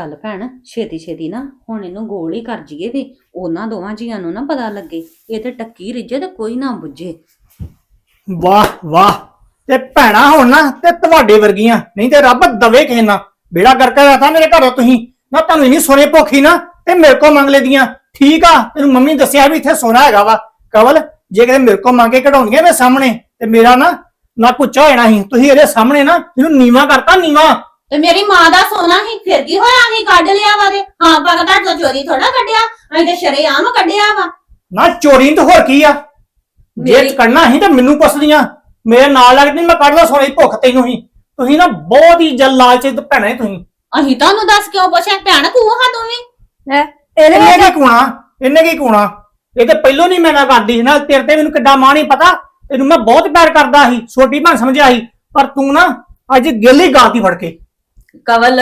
ਚੱਲ ਭੈਣ, ਛੇਤੀ ਛੇਤੀ ਨਾ ਹੁਣ ਇਹਨੂੰ ਗੋਲ ਹੀ ਕਰ ਜੀਏ ਵੀ ਉਹਨਾਂ ਦੋਵਾਂ ਜੀਆਂ ਨੂੰ ਨਾ ਪਤਾ ਲੱਗੇ, ਇਹ ਤੇ ਟੱਕੀ ਰਿੱਝੇ ਤੇ ਕੋਈ ਨਾ ਬੁੱਝੇ। ਵਾਹ ਵਾਹ, ਤੇ ਭੈਣਾ ਹੁਣ ਨਾ ਤੇ ਤੁਹਾਡੇ ਵਰਗੀਆਂ, ਨਹੀਂ ਤੇ ਰੱਬ ਦਵੇ ਕਿਸੇ ਨਾ ਬੇੜਾ ਕਰਕੇ ਰਹਾ ਮੇਰੇ ਘਰੋਂ ਤੁਸੀਂ। ਨਾ ਤੁਹਾਨੂੰ ਨਹੀਂ ਸੋਨੇ ਭੁੱਖੀ ਨਾ, ਤੇ ਮੇਰੇ ਕੋ ਮੰਗ ਲੈਦੀਆਂ। ਠੀਕ ਆ, ਤੈਨੂੰ ਮੰਮੀ ਨੇ ਦੱਸਿਆ ਵੀ ਇੱਥੇ ਸੋਨਾ ਹੈਗਾ ਵਾ। ਕਵਲ, ਜੇ ਕਿਤੇ ਮੇਰੇ ਕੋ ਮੰਗ ਕੇ ਕਢਾਉਣੀਆਂ ਮੇਰੇ ਸਾਹਮਣੇ, ਤੇ ਮੇਰਾ ਨਾ ਨਾ ਪੁੱਛਾ ਹੋਣਾ ਸੀ। ਤੁਸੀਂ ਇਹਦੇ ਸਾਹਮਣੇ ਨਾ ਇਹਨੂੰ ਨੀਵਾ ਕਰਤਾ, ਨੀਵਾ। ਤੇ ਮੇਰੀ ਮਾਂ ਦਾ ਸੋਨਾ ਹੀ ਫਿਰ ਕੀ ਹੋਇਆ? ਅਸੀਂ ਕੱਢ ਲਿਆ ਵਾ ਤੇ। ਹਾਂ ਪਗਦਾ ਤੋਂ ਚੋਰੀ ਥੋੜਾ ਕੱਢਿਆ? ਅਸੀਂ ਤੇ ਸ਼ਰੇਆਮ ਕੱਢਿਆ ਵਾ। ਨਾ ਚੋਰੀ ਤਾਂ ਹੋਰ ਕੀ ਆ? ਜੇ ਮੇਰੀ- ਕੱਢਣਾ ਸੀ ਤਾਂ ਮੈਨੂੰ ਪੁੱਛਦੀਆਂ। ਮੇਰੇ ਨਾਲ ਲੱਗਦੀ ਮੈਂ ਕੱਢਦਾ ਸੋਨੇ ਦੀ ਭੁੱਖ ਤੈਨੂੰ ਹੀ। ਤੁਸੀਂ ਨਾ ਬਹੁਤ ਹੀ ਜਲ ਲਾਲਚੀ ਤੇ ਭੈਣੇ ਤੁਸੀਂ। ਅਸੀਂ ਤੁਹਾਨੂੰ ਦੱਸ ਕਿਉਂ ਪੁੱਛਿਆ? ਭੈਣ ਕੂਹਾ ਤੂੰ ਵੀ। ਇਹਨੇ ਕੀ ਕੂਣਾ? ਇਹਨੇ ਕੀ ਕੂਣਾ? ਇਹ ਤੇ ਪਹਿਲੋਂ ਨਹੀਂ ਮੈਂ ਨਾ ਕਰਦੀ ਸੀ ਨਾ। ਤੇਰੇ ਤੇ ਮੈਨੂੰ ਕਿੱਡਾ ਮਾਂ ਨਹੀਂ ਪਤਾ। ਤੈਨੂੰ ਮੈਂ ਬਹੁਤ ਪਿਆਰ ਕਰਦਾ ਸੀ। ਛੋਟੀ ਭੈਣ ਸਮਝਿਆ ਸੀ। ਪਰ ਤੂੰ ਨਾ ਅੱਜ ਗਿੱਲੀ ਗਾਤੀ ਫੜ ਕੇ। ਕਵਲ,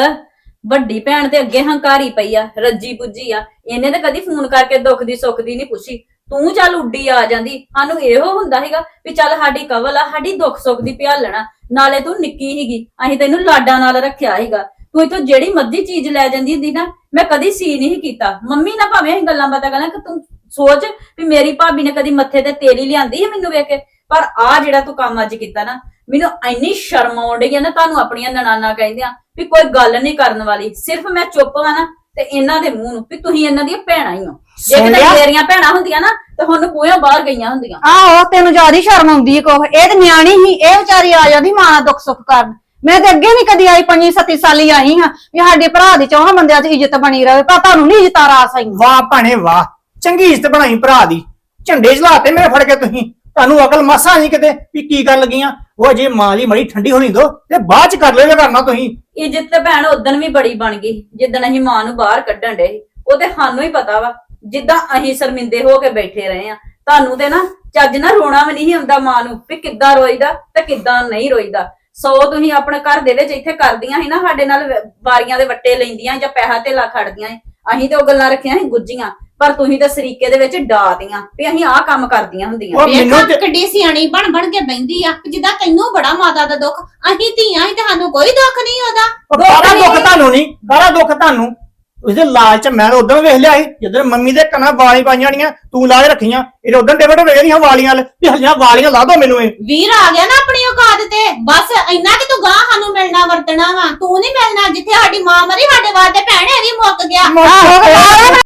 ਵੱਡੀ ਭੈਣ ਤੇ ਅੱਗੇ ਹੰਕਾਰੀ ਪਈ ਆ, ਰੱਜੀ ਪੁੱਜੀ ਆ। ਇਹਨੇ ਤਾਂ ਕਦੀ ਫੋਨ ਕਰਕੇ ਦੁੱਖ ਦੀ, ਸੁੱਖ ਦੀ ਨਹੀਂ ਪੁੱਛੀ। ਤੂੰ ਚੱਲ ਉੱਡੀ ਆ ਜਾਂਦੀ। ਸਾਨੂੰ ਇਹੋ ਹੁੰਦਾ ਸੀਗਾ ਵੀ ਚੱਲ ਸਾਡੀ ਕਵਲ ਆ, ਸਾਡੀ ਦੁੱਖ ਸੁੱਖ ਦੀ ਪਿਆਲਣਾ ਨਾਲੇ ਤੂੰ ਨਿੱਕੀ ਸੀਗੀ। ਅਸੀਂ ਤੈਨੂੰ ਲਾਡਾਂ ਨਾਲ ਰੱਖਿਆ ਸੀਗਾ। ਤੂੰ ਇਥੋਂ ਜਿਹੜੀ ਮਰਜ਼ੀ ਚੀਜ਼ ਲੈ ਜਾਂਦੀ ਹੁੰਦੀ ਨਾ, ਮੈਂ ਕਦੀ ਸੀ ਨਹੀਂ ਕੀਤਾ। ਮੰਮੀ ਨਾ ਭਾਵੇਂ ਅਸੀਂ ਗੱਲਾਂ ਬਾਤਾਂ ਕਰਾਂ ਕਿ ਤੂੰ ਸੋਚ ਵੀ ਮੇਰੀ ਭਾਬੀ ਨੇ ਕਦੀ ਮੱਥੇ ਤੇ ਤੇਲ ਹੀ ਲਿਆਂਦੀ ਹੈ ਮੈਨੂੰ ਵੇਖ ਕੇ। ਪਰ ਆ ਜਿਹੜਾ ਤੂੰ ਕੰਮ ਅੱਜ ਕੀਤਾ ਨਾ ਮੈਨੂੰ ਇੰਨੀ ਸ਼ਰਮ ਆਉਣ ਡਈ ਆ ਨਾ ਤੁਹਾਨੂੰ ਆਪਣੀਆਂ ਨਨਾਨਾ ਕਹਿੰਦਿਆਂ ਵੀ ਕੋਈ ਗੱਲ ਨਹੀਂ ਕਰਨ ਵਾਲੀ। ਸਿਰਫ ਮੈਂ ਚੁੱਪ ਵਾਂ ਨਾ ਤੇ ਇਹਨਾਂ ਦੇ ਮੂੰਹ ਨੂੰ ਵੀ ਤੁਸੀਂ ਇਹਨਾਂ ਦੀਆਂ ਭੈਣਾਂ ਹੀ ਹੋ। ਜੇ ਸੁਣ ਕਿਤੇ ਲਿਆ? ਮੇਰੀਆਂ ਭੈਣਾਂ ਹੁੰਦੀਆਂ ਨਾ ਤੇ ਹੁਣ ਬੂਹੋਂ ਬਾਹਰ ਗਈਆਂ ਹੁੰਦੀਆਂ। ਆਹੋ ਤੈਨੂੰ ਜ਼ਿਆਦਾ ਸ਼ਰਮ ਆਉਂਦੀ ਏ ਕੋਹ। ਇਹ ਤੇ ਨਿਆਣੀ ਹੀ ਇਹ ਵਿਚਾਰੀ ਆ ਜਾਂਦੀ ਮਾਂ ਦਾ ਦੁੱਖ ਸੁੱਖ ਕਰਨ। ਮੈਂ ਤੇ ਅੱਗੇ ਨਹੀਂ ਕਦੀ ਆਈ ਪੰਜੀ ਸੱਤੀ ਸਾਲੀ ਆਈ ਹਾਂ ਵੀ ਸਾਡੇ ਭਰਾ ਦੀ ਚੌਹਾਂ ਬੰਦਿਆਂ 'ਚ ਇੱਜ਼ਤ ਬਣੀ ਰਵੇ ਪਰ ਤੁਹਾਨੂੰ ਨਹੀਂ ਇੱਜ਼ਤ ਆ ਰਾਸ ਆਈ ਵਾਹ ਭਾਣੇ ਵਾਹ। ਚੰਗੀ ਇੱਜ਼ਤ ਬਣਾਈ ਭਰਾ ਦੀ। ਝੰਡੇ ਚਲਾਤੇ ਮੇਰੇ ਫੜ ਕੇ ਤੁਸੀਂ। ਤੁਹਾਨੂੰ ਅਕਲ ਮਾਸਾ ਨਹੀਂ ਕਿਤੇ ਵੀ ਕੀ ਕਰਨ ਲੱਗੀਆਂ। ਉਹ ਜੇ ਮਾਂ ਦੀ ਮੜੀ ਠੰਡੀ ਹੋਣੀ ਦੋ, ਤੇ ਬਾਅਦ ਚ ਕਰ ਲਿਓ ਜੇ ਕਰਨਾ ਤੁਸੀਂ। ਇੱਜ਼ਤ ਤੇ ਭੈਣ ਉਦੋਂ ਵੀ ਬੜੀ ਬਣ ਗਈ। ਜਿੱਦਣ ਅਸੀਂ ਮਾਂ ਨੂੰ ਬਾਹਰ ਕੱਢਣ ਡੇ ਉਹ ਤੇ ਸਾਨੂੰ ਹੀ ਪਤਾ ਵਾ। ਜਿੱਦਾਂ ਅਸੀਂ ਸ਼ਰਮਿੰਦੇ ਹੋ ਕੇ ਬੈਠੇ ਰਹੇ ਆ ਤੁਹਾਨੂੰ ਤੇ ਨਾ ਚੱਜ ਨਾ ਰੋਣਾ ਵੀ ਨਹੀਂ ਆਉਂਦਾ ਮਾਂ ਨੂੰ ਵੀ ਕਿੱਦਾਂ ਰੋਈਦਾ ਤੇ ਕਿੱਦਾਂ ਨਹੀਂ ਰੋਈਦਾ। ਸੋ ਤੁਸੀਂ ਆਪਣੇ ਘਰ ਦੇ ਵਿੱਚ ਇੱਥੇ ਕਰਦੀਆਂ ਸੀ ਨਾ ਸਾਡੇ ਨਾਲ ਵਾਰੀਆਂ ਦੇ ਵੱਟੇ ਲੈਂਦੀਆਂ ਜਾਂ ਪੈਸਾ ਧੇਲਾ ਖੜਦੀਆਂ ਸੀ। ਅਸੀਂ ਤੇ ਉਹ ਗੱਲਾਂ ਰੱਖੀਆਂ ਸੀ ਗੁੱਜੀਆਂ ਪਰ ਤੁਸੀਂ ਤੇ ਸਰੀਕੇ ਦੇ ਵਿੱਚ ਡਾਤੀਆਂ ਵੀ ਅਸੀਂ ਆਹ ਕੰਮ ਕਰਦੀਆਂ ਹੁੰਦੀਆਂ। ਉਹ ਮੈਨੂੰ ਵੇਖਾਂ ਤੇ ਕਿੱਡੀ ਸਿਆਣੀ ਬਣ ਬਣ ਕੇ ਬੈੰਦੀ ਆ ਜਿੱਦਾਂ ਤੈਨੂੰ ਬੜਾ ਮਾਤਾ ਦਾ ਦੁੱਖ ਅਸੀਂ ਧੀਆਂ ਹੀ ਤੇ ਸਾਨੂੰ ਕੋਈ ਦੁੱਖ ਨਹੀਂ ਉਹਦਾ। ਉਹ ਕਾਹਦਾ ਦੁੱਖ ਤੁਹਾਨੂੰ ਨਹੀਂ ਕਾਹਦਾ ਦੁੱਖ ਤੁਹਾਨੂੰ। ਉਹਦੇ ਲਾਲਚ ਮੈਂ ਉਦੋਂ ਵੇਖ ਲਿਆ ਸੀ ਜਦੋਂ ਮੰਮੀ ਦੇ ਕੰਨਾਂ ਵਾਲੀ ਪਾਈਆਂ ਣੀਆਂ ਤੂੰ ਲਾ ਕੇ ਰੱਖੀਆਂ ਇਹ ਉਦੋਂ ਡੇਵਟ ਵੇਖ ਰਹੀਆਂ ਵਾਲੀਆਂ ਵਾਲ ਵੀ ਹਲੀਆਂ ਵਾਲੀਆਂ ਲਾ ਦੋ ਮੈਨੂੰ ਇਹ। ਵੀਰ ਆ ਗਿਆ ਨਾ ਆਪਣੀ ਔਕਾਤ ਤੇ ਬਸ ਇੰਨਾ ਕਿ ਤੂੰ ਗਾਂ ਸਾਨੂੰ ਮਿਲਣਾ ਵਰਤਣਾ ਵਾ ਤੂੰ ਨਹੀਂ ਮਿਲਣਾ ਜਿੱਥੇ ਸਾਡੀ ਮਾਂ ਮਰੀ ਸਾਡੇ ਵਾਸਤੇ ਭੈਣ ਇਹ ਵੀ ਮੁੱਕ ਗਿਆ।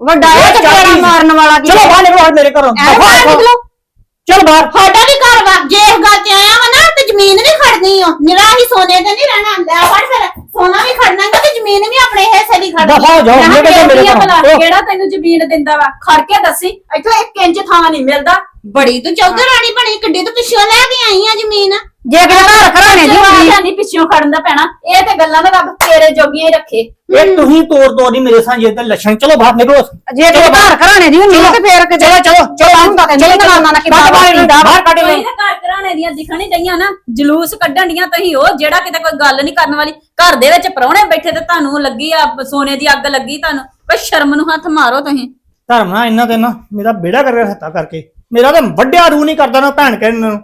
ਵੱਡਾ ਇਹ ਚਪੇੜਾ ਮਾਰਨ ਵਾਲਾ ਕੀ ਚਲੋ ਬਾਹਰ ਨਿਕਲੋ ਮੇਰੇ ਘਰੋਂ। ਬਾਹਰ ਨਿਕਲੋ। ਚਲ ਬਾਹਰ। ਸਾਡਾ ਵੀ ਘਰ ਵਾ। ਜੇ ਇਸ ਗੱਲ ਤੇ ਆਇਆ ਵਾ ਨਾ ਤੇ ਜ਼ਮੀਨ ਵੀ ਖੜਨੀ ਓ ਨਿਰਾ ਹੀ ਸੋਨੇ ਤੇ ਨਹੀਂ ਰਹਿਣਾ ਲੈ ਫੜ ਫਿਰ ਸੋਨਾ ਵੀ ਖੜਨਾ ਗਾ ਤੇ ਜ਼ਮੀਨ ਵੀ ਆਪਣੇ ਹਿੱਸੇ ਦੀ ਖੜਨੀ ਦਫਾ ਹੋ ਜਾਓ ਮੇਰੇ ਘਰੋਂ ਮੇਰੇ ਘਰੋਂ। ਕਿਹੜਾ ਤੈਨੂੰ ਜ਼ਮੀਨ ਦਿੰਦਾ ਵਾ? ਖੜ ਕੇ ਦੱਸੀ। ਇੱਥੋਂ 1 ਇੰਚ ਥਾਂ ਨਹੀਂ ਮਿਲਦਾ। ਬੜੀ ਤੂੰ ਚੌਧਰ ਰਾਣੀ ਬਣੀ ਕਿੱਡੀ ਤੂੰ ਪਿੱਛੋਂ ਲੈ ਕੇ ਆਈ ਆ ਜ਼ਮੀਨ। ਜੇ ਕਿਤੇ ਘਰ ਘਰਾਣੇ ਦੀ ਹੁੰਦੀ। ਨਹੀਂ ਪਿੱਛੋਂ ਖੜਨ ਦਾ ਪੈਣਾ। ਇਹ ਤੇ ਗੱਲਾਂ ਦਾ ਰੱਬ ਤੇਰੇ ਜੋਗੀਆਂ ਹੀ ਰੱਖੇ। ਇਹ ਤੁਸੀਂ ਤੋੜ ਤੋੜ ਨਹੀਂ ਮੇਰੇ ਸਾਂਝੇ ਤੇ ਲੱਛਣ। ਚਲੋ ਬਾਹਰ ਨਿਕਲੋ। ਜੇ ਕਿਤੇ ਘਰ ਘਰਾਣੇ ਦੀ ਹੁੰਦੀ ਨਾ ਤੇ ਫੇਰ ਕਿਤੇ ਚਲੋ ਚਲੋ ਚਲੋ। ਹੁੰਦਾ ਨਾ ਕਿੱਦਾਂ ਬਾਹਰ ਬਾਹਰ ਕੱਢ ਨਾ ਘਰ ਘਰਾਣੇ ਦੀਆਂ ਦਿਖਣ ਹੀ ਡਈਆਂ ਨਾ। ਜਲੂਸ ਕੱਢਣ ਡੀਆਂ ਤੁਸੀਂ ਉਹ ਜਿਹੜਾ ਕਿਤੇ ਕੋਈ ਗੱਲ ਨਹੀਂ ਕਰਨ ਵਾਲੀ। ਘਰ ਦੇ ਵਿੱਚ ਪ੍ਰਾਹੁਣੇ ਬੈਠੇ ਤੇ ਤੁਹਾਨੂੰ ਲੱਗੀ ਆ ਸੋਨੇ ਦੀ ਅੱਗ ਲੱਗੀ ਤੁਹਾਨੂੰ। ਕੋਈ ਸ਼ਰਮ ਨੂੰ ਹੱਥ ਮਾਰੋ ਤੁਸੀਂ। ਧਰਮ ਨਾ ਇਹਨਾਂ ਤੇ ਨਾ ਮੇਰਾ ਬੇੜਾ ਕਰ ਰਿਹਾ ਹੱਤਾ ਕਰਕੇ। ਮੇਰਾ ਤਾਂ ਵੱਡਿਆ ਰੂ ਨਹੀਂ ਕਰਦਾ ਨਾ ਭੈਣ ਕਹਿਣ ਨੂੰ।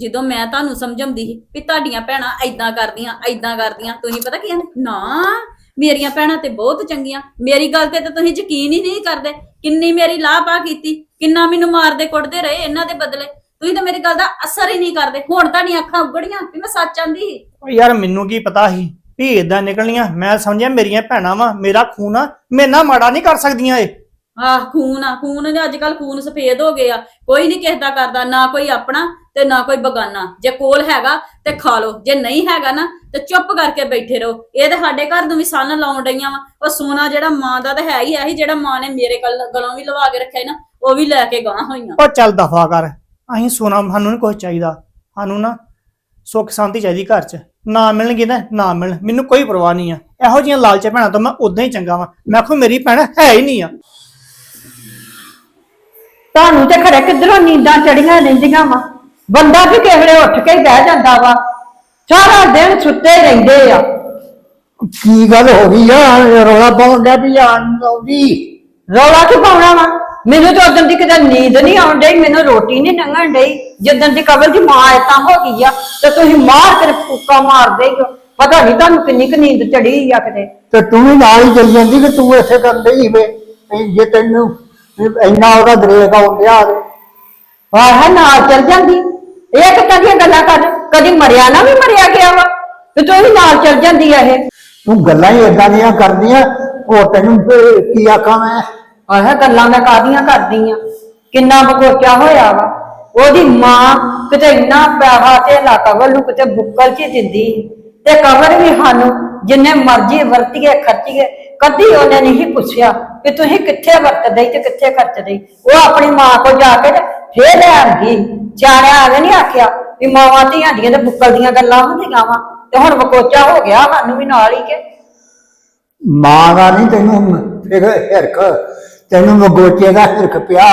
ਜਦੋਂ ਮੈਂ ਤੁਹਾਨੂੰ ਸਮਝਾਉਂਦੀ ਸੀ ਵੀ ਤੁਹਾਡੀਆਂ ਭੈਣਾਂ ਐਦਾਂ ਕਰਦੀਆਂ ਐਦਾਂ ਕਰਦੀਆਂ ਤੁਸੀਂ ਪਤਾ ਕੀ ਕਹਿੰਦੇ? ਨਾ ਮੇਰੀਆਂ ਭੈਣਾਂ ਤੇ ਬਹੁਤ ਚੰਗੀਆਂ। ਮੇਰੀ ਗੱਲ ਤੇ ਤਾਂ ਤੁਸੀਂ ਯਕੀਨ ਹੀ ਨਹੀਂ ਕਰਦੇ। ਕਿੰਨੀ ਮੇਰੀ ਲਾਪਾ ਕੀਤੀ ਕਿੰਨਾ ਮੈਨੂੰ ਮਾਰਦੇ ਕੁੱਟਦੇ ਰਹੇ ਇਹਨਾਂ ਦੇ ਬਦਲੇ। ਤੁਸੀਂ ਤਾਂ ਮੇਰੀ ਗੱਲ ਦਾ ਅਸਰ ਹੀ ਨਹੀਂ ਕਰਦੇ। ਹੁਣ ਤੁਹਾਡੀਆਂ ਅੱਖਾਂ ਉਗੜੀਆਂ ਵੀ ਮੈਂ ਸੱਚ ਆਂਦੀ ਸੀ। ਉਹ ਯਾਰ ਮੈਨੂੰ ਕੀ ਪਤਾ ਸੀ ਵੀ ਇਦਾਂ ਨਿਕਲਣੀਆਂ? ਮੈਂ ਸਮਝਿਆ ਮੇਰੀਆਂ ਭੈਣਾਂ ਵਾ ਮੇਰਾ ਖੂਨ ਆ ਮੇਰੇ ਨਾਲ ਮਾੜਾ ਨਹੀਂ ਕਰ ਸਕਦੀਆਂ ਇਹ। ਆਹ ਖੂਨ ਆ ਖੂਨ ਨੇ ਅੱਜ ਕੱਲ ਖੂਨ ਸਫੇਦ ਹੋ ਗਏ ਆ। ਕੋਈ ਨਹੀਂ ਕਿਸੇ ਦਾ ਕਰਦਾ ਨਾ ਕੋਈ ਆਪਣਾ। ਤੇ ਨਾ ਕੋਈ ਬਗਾਨਾ। ਜੇ ਕੋਲ ਹੈਗਾ ਤੇ ਖਾ ਲਓ। ਜੇ ਨਹੀਂ ਹੈਗਾ ਨਾ ਤੇ ਚੁੱਪ ਕਰਕੇ ਬੈਠੇ ਰਹੋ। ਇਹ ਤੇ ਸਾਡੇ ਘਰ ਨੂੰ ਵੀ ਸੰਨ ਲਾਉਣ ਡਈਆਂ ਵਾ। ਉਹ ਸੋਨਾ ਜਿਹੜਾ ਮਾਂ ਦਾ ਤਾਂ ਹੈ ਹੀ ਆ ਹੀ ਜਿਹੜਾ ਮਾਂ ਨੇ ਮੇਰੇ ਗਲ- ਗਲੋਂ ਵੀ ਲਵਾ ਕੇ ਰੱਖਿਆ ਸੀ ਨਾ ਉਹ ਵੀ ਲੈ ਕੇ ਗਾਂ ਹੋਈਆਂ। ਉਹ ਚੱਲ ਦਫਾ ਕਰ। ਅਸੀਂ ਸੋਨਾ ਸਾਨੂੰ ਨਹੀਂ ਕੁਝ ਚਾਹੀਦਾ। ਸਾਨੂੰ ਨਾ ਸੁੱਖ ਸ਼ਾਂਤੀ ਚਾਹੀਦੀ ਘਰ 'ਚ। ਨਾ ਮਿਲਣਗੇ ਨਾ ਨਾ ਮਿਲਣ। ਮੈਨੂੰ ਕੋਈ ਪਰਵਾਹ ਨਹੀਂ ਆ। ਇਹੋ ਜਿਹੀਆਂ ਲਾਲਚ ਭੈਣਾਂ ਤੋਂ ਮੈਂ ਉਦਾਂ ਹੀ ਚੰਗਾ ਵਾਂ। ਮੈਂ ਆਖੂ ਮੇਰੀ ਭੈਣ ਹੈ ਹੀ ਨਹੀਂ ਆ। ਤੁਹਾਨੂੰ ਤੇ ਖਰੇ ਕਿੱਧਰੋਂ ਨੀਂਦਾਂ ਚੜੀਆਂ ਰਹਿੰਦੀਆਂ ਵਾ। ਬੰਦਾ ਵੀ ਵੇਲੇ ਉੱਠ ਕੇ ਹੀ ਬਹਿ ਜਾਂਦਾ ਵਾ। ਸਾਰਾ ਦਿਨ ਸੁੱਤੇ ਰਹਿੰਦੇ ਆ। ਕੀ ਗੱਲ ਹੋ ਗਈ ਆ? ਰੌਲਾ ਪਾਉਣ ਦਾ ਵੀ ਆਉਂਦੀ ਰੌਲਾ ਕੀ ਪਾਉਣਾ ਵਾ? ਮੈਨੂੰ ਤਾਂ ਉਦੋਂ ਦੀ ਕਿਤੇ ਨੀਂਦ ਨਹੀਂ ਆਉਣ ਡਈ ਮੈਨੂੰ ਰੋਟੀ ਨਹੀਂ ਲੰਘਣ ਡਈ। ਜਦੋਂ ਦੀ ਕਬਲ ਦੀ ਮਾਂ ਏਦਾਂ ਹੋ ਗਈ ਆ ਤੇ ਤੁਸੀਂ ਮਾਰ ਕੇ ਫੂਕਾ ਮਾਰਦੇ ਹੀ ਹੋ। ਪਤਾ ਨਹੀਂ ਤੁਹਾਨੂੰ ਕਿੰਨੀ ਕੁ ਨੀਂਦ ਚੜੀ ਆ ਕਿਤੇ। ਤੇ ਤੂੰ ਵੀ ਨਾਲ ਹੀ ਚਲ ਜਾਂਦੀ ਕਿ ਤੂੰ ਇੱਥੇ ਕਰਨ ਡਈ ਵੇ? ਜੇ ਤੈਨੂੰ ਇੰਨਾ ਉਹਦਾ ਦਰੇਕ ਆਉਂਦਿਆ ਆਹ ਨਾਲ ਚਲ ਜਾਂਦੀ। ਇਹ ਕਿੱਦਾਂ ਦੀਆਂ ਗੱਲਾਂ ਕਰ ਕਦੀ ਮਰਿਆ ਨਾ ਵੀ ਮਰਿਆ ਗਿਆ ਵਾ ਤੇ ਤੂੰ ਵੀ ਨਾਲ ਚਲ ਜਾਂਦੀ ਆ ਇਹ। ਤੂੰ ਗੱਲਾਂ ਹੀ ਏਦਾਂ ਦੀਆਂ ਕਰਦੀਆਂ ਹੋਰ ਤੈਨੂੰ ਫਿਰ ਕੀ ਆਖਾਂ ਮੈਂ? ਆਹ ਗੱਲਾਂ ਮੈਂ ਕਾਦੀਆਂ ਕਰਦੀ ਆ? ਕਿੰਨਾ ਬਗੋਚਾ ਹੋਇਆ ਵਾ। ਉਹਦੀ ਮਾਂ ਕਿਤੇ ਇੰਨਾ ਪੈਸਾ ਤੇ ਕਵਲ ਨੂੰ ਕਿਤੇ ਬੁੱਕਲ ਚ ਹੀ ਦਿੰਦੀ ਤੇ ਕਵਰ ਵੀ ਸਾਨੂੰ ਜਿੰਨੇ ਮਰਜ਼ੀ ਵਰਤੀਏ ਖਰਚੀਏ ਕਦੀ ਉਹਨੇ ਨਹੀਂ ਪੁੱਛਿਆ ਕਿ ਤੁਸੀਂ ਕਿੱਥੇ ਵਰਤਦੇ ਤੇ ਕਿੱਥੇ ਖਰਚਦੇ। ਉਹ ਆਪਣੀ ਮਾਂ ਕੋਲ ਜਾ ਕੇ ਤੇ ਫੇਰ ਲੈ ਆਂਦੀ। ਜਾਣਿਆ ਐਵੇਂ ਨਹੀਂ ਆਖਿਆ ਵੀ ਮਾਵਾਂ ਧੀਆਂ ਦੀਆਂ ਤੇ ਬੁੱਕਲ ਦੀਆਂ ਗੱਲਾਂ ਹੁੰਦੀਆਂ ਵਾ ਤੇ ਹੁਣ ਬਗੋਚਾ ਹੋ ਗਿਆ ਸਾਨੂੰ ਵੀ ਨਾਲ ਹੀ ਕੇ। ਮਾਂ ਦਾ ਨਹੀਂ ਤੈਨੂੰ ਫਿਕਰ ਹਿਰਖ ਤੈਨੂੰ ਮਗੋਚੇ ਦਾ ਹਿਰਖ ਪਿਆ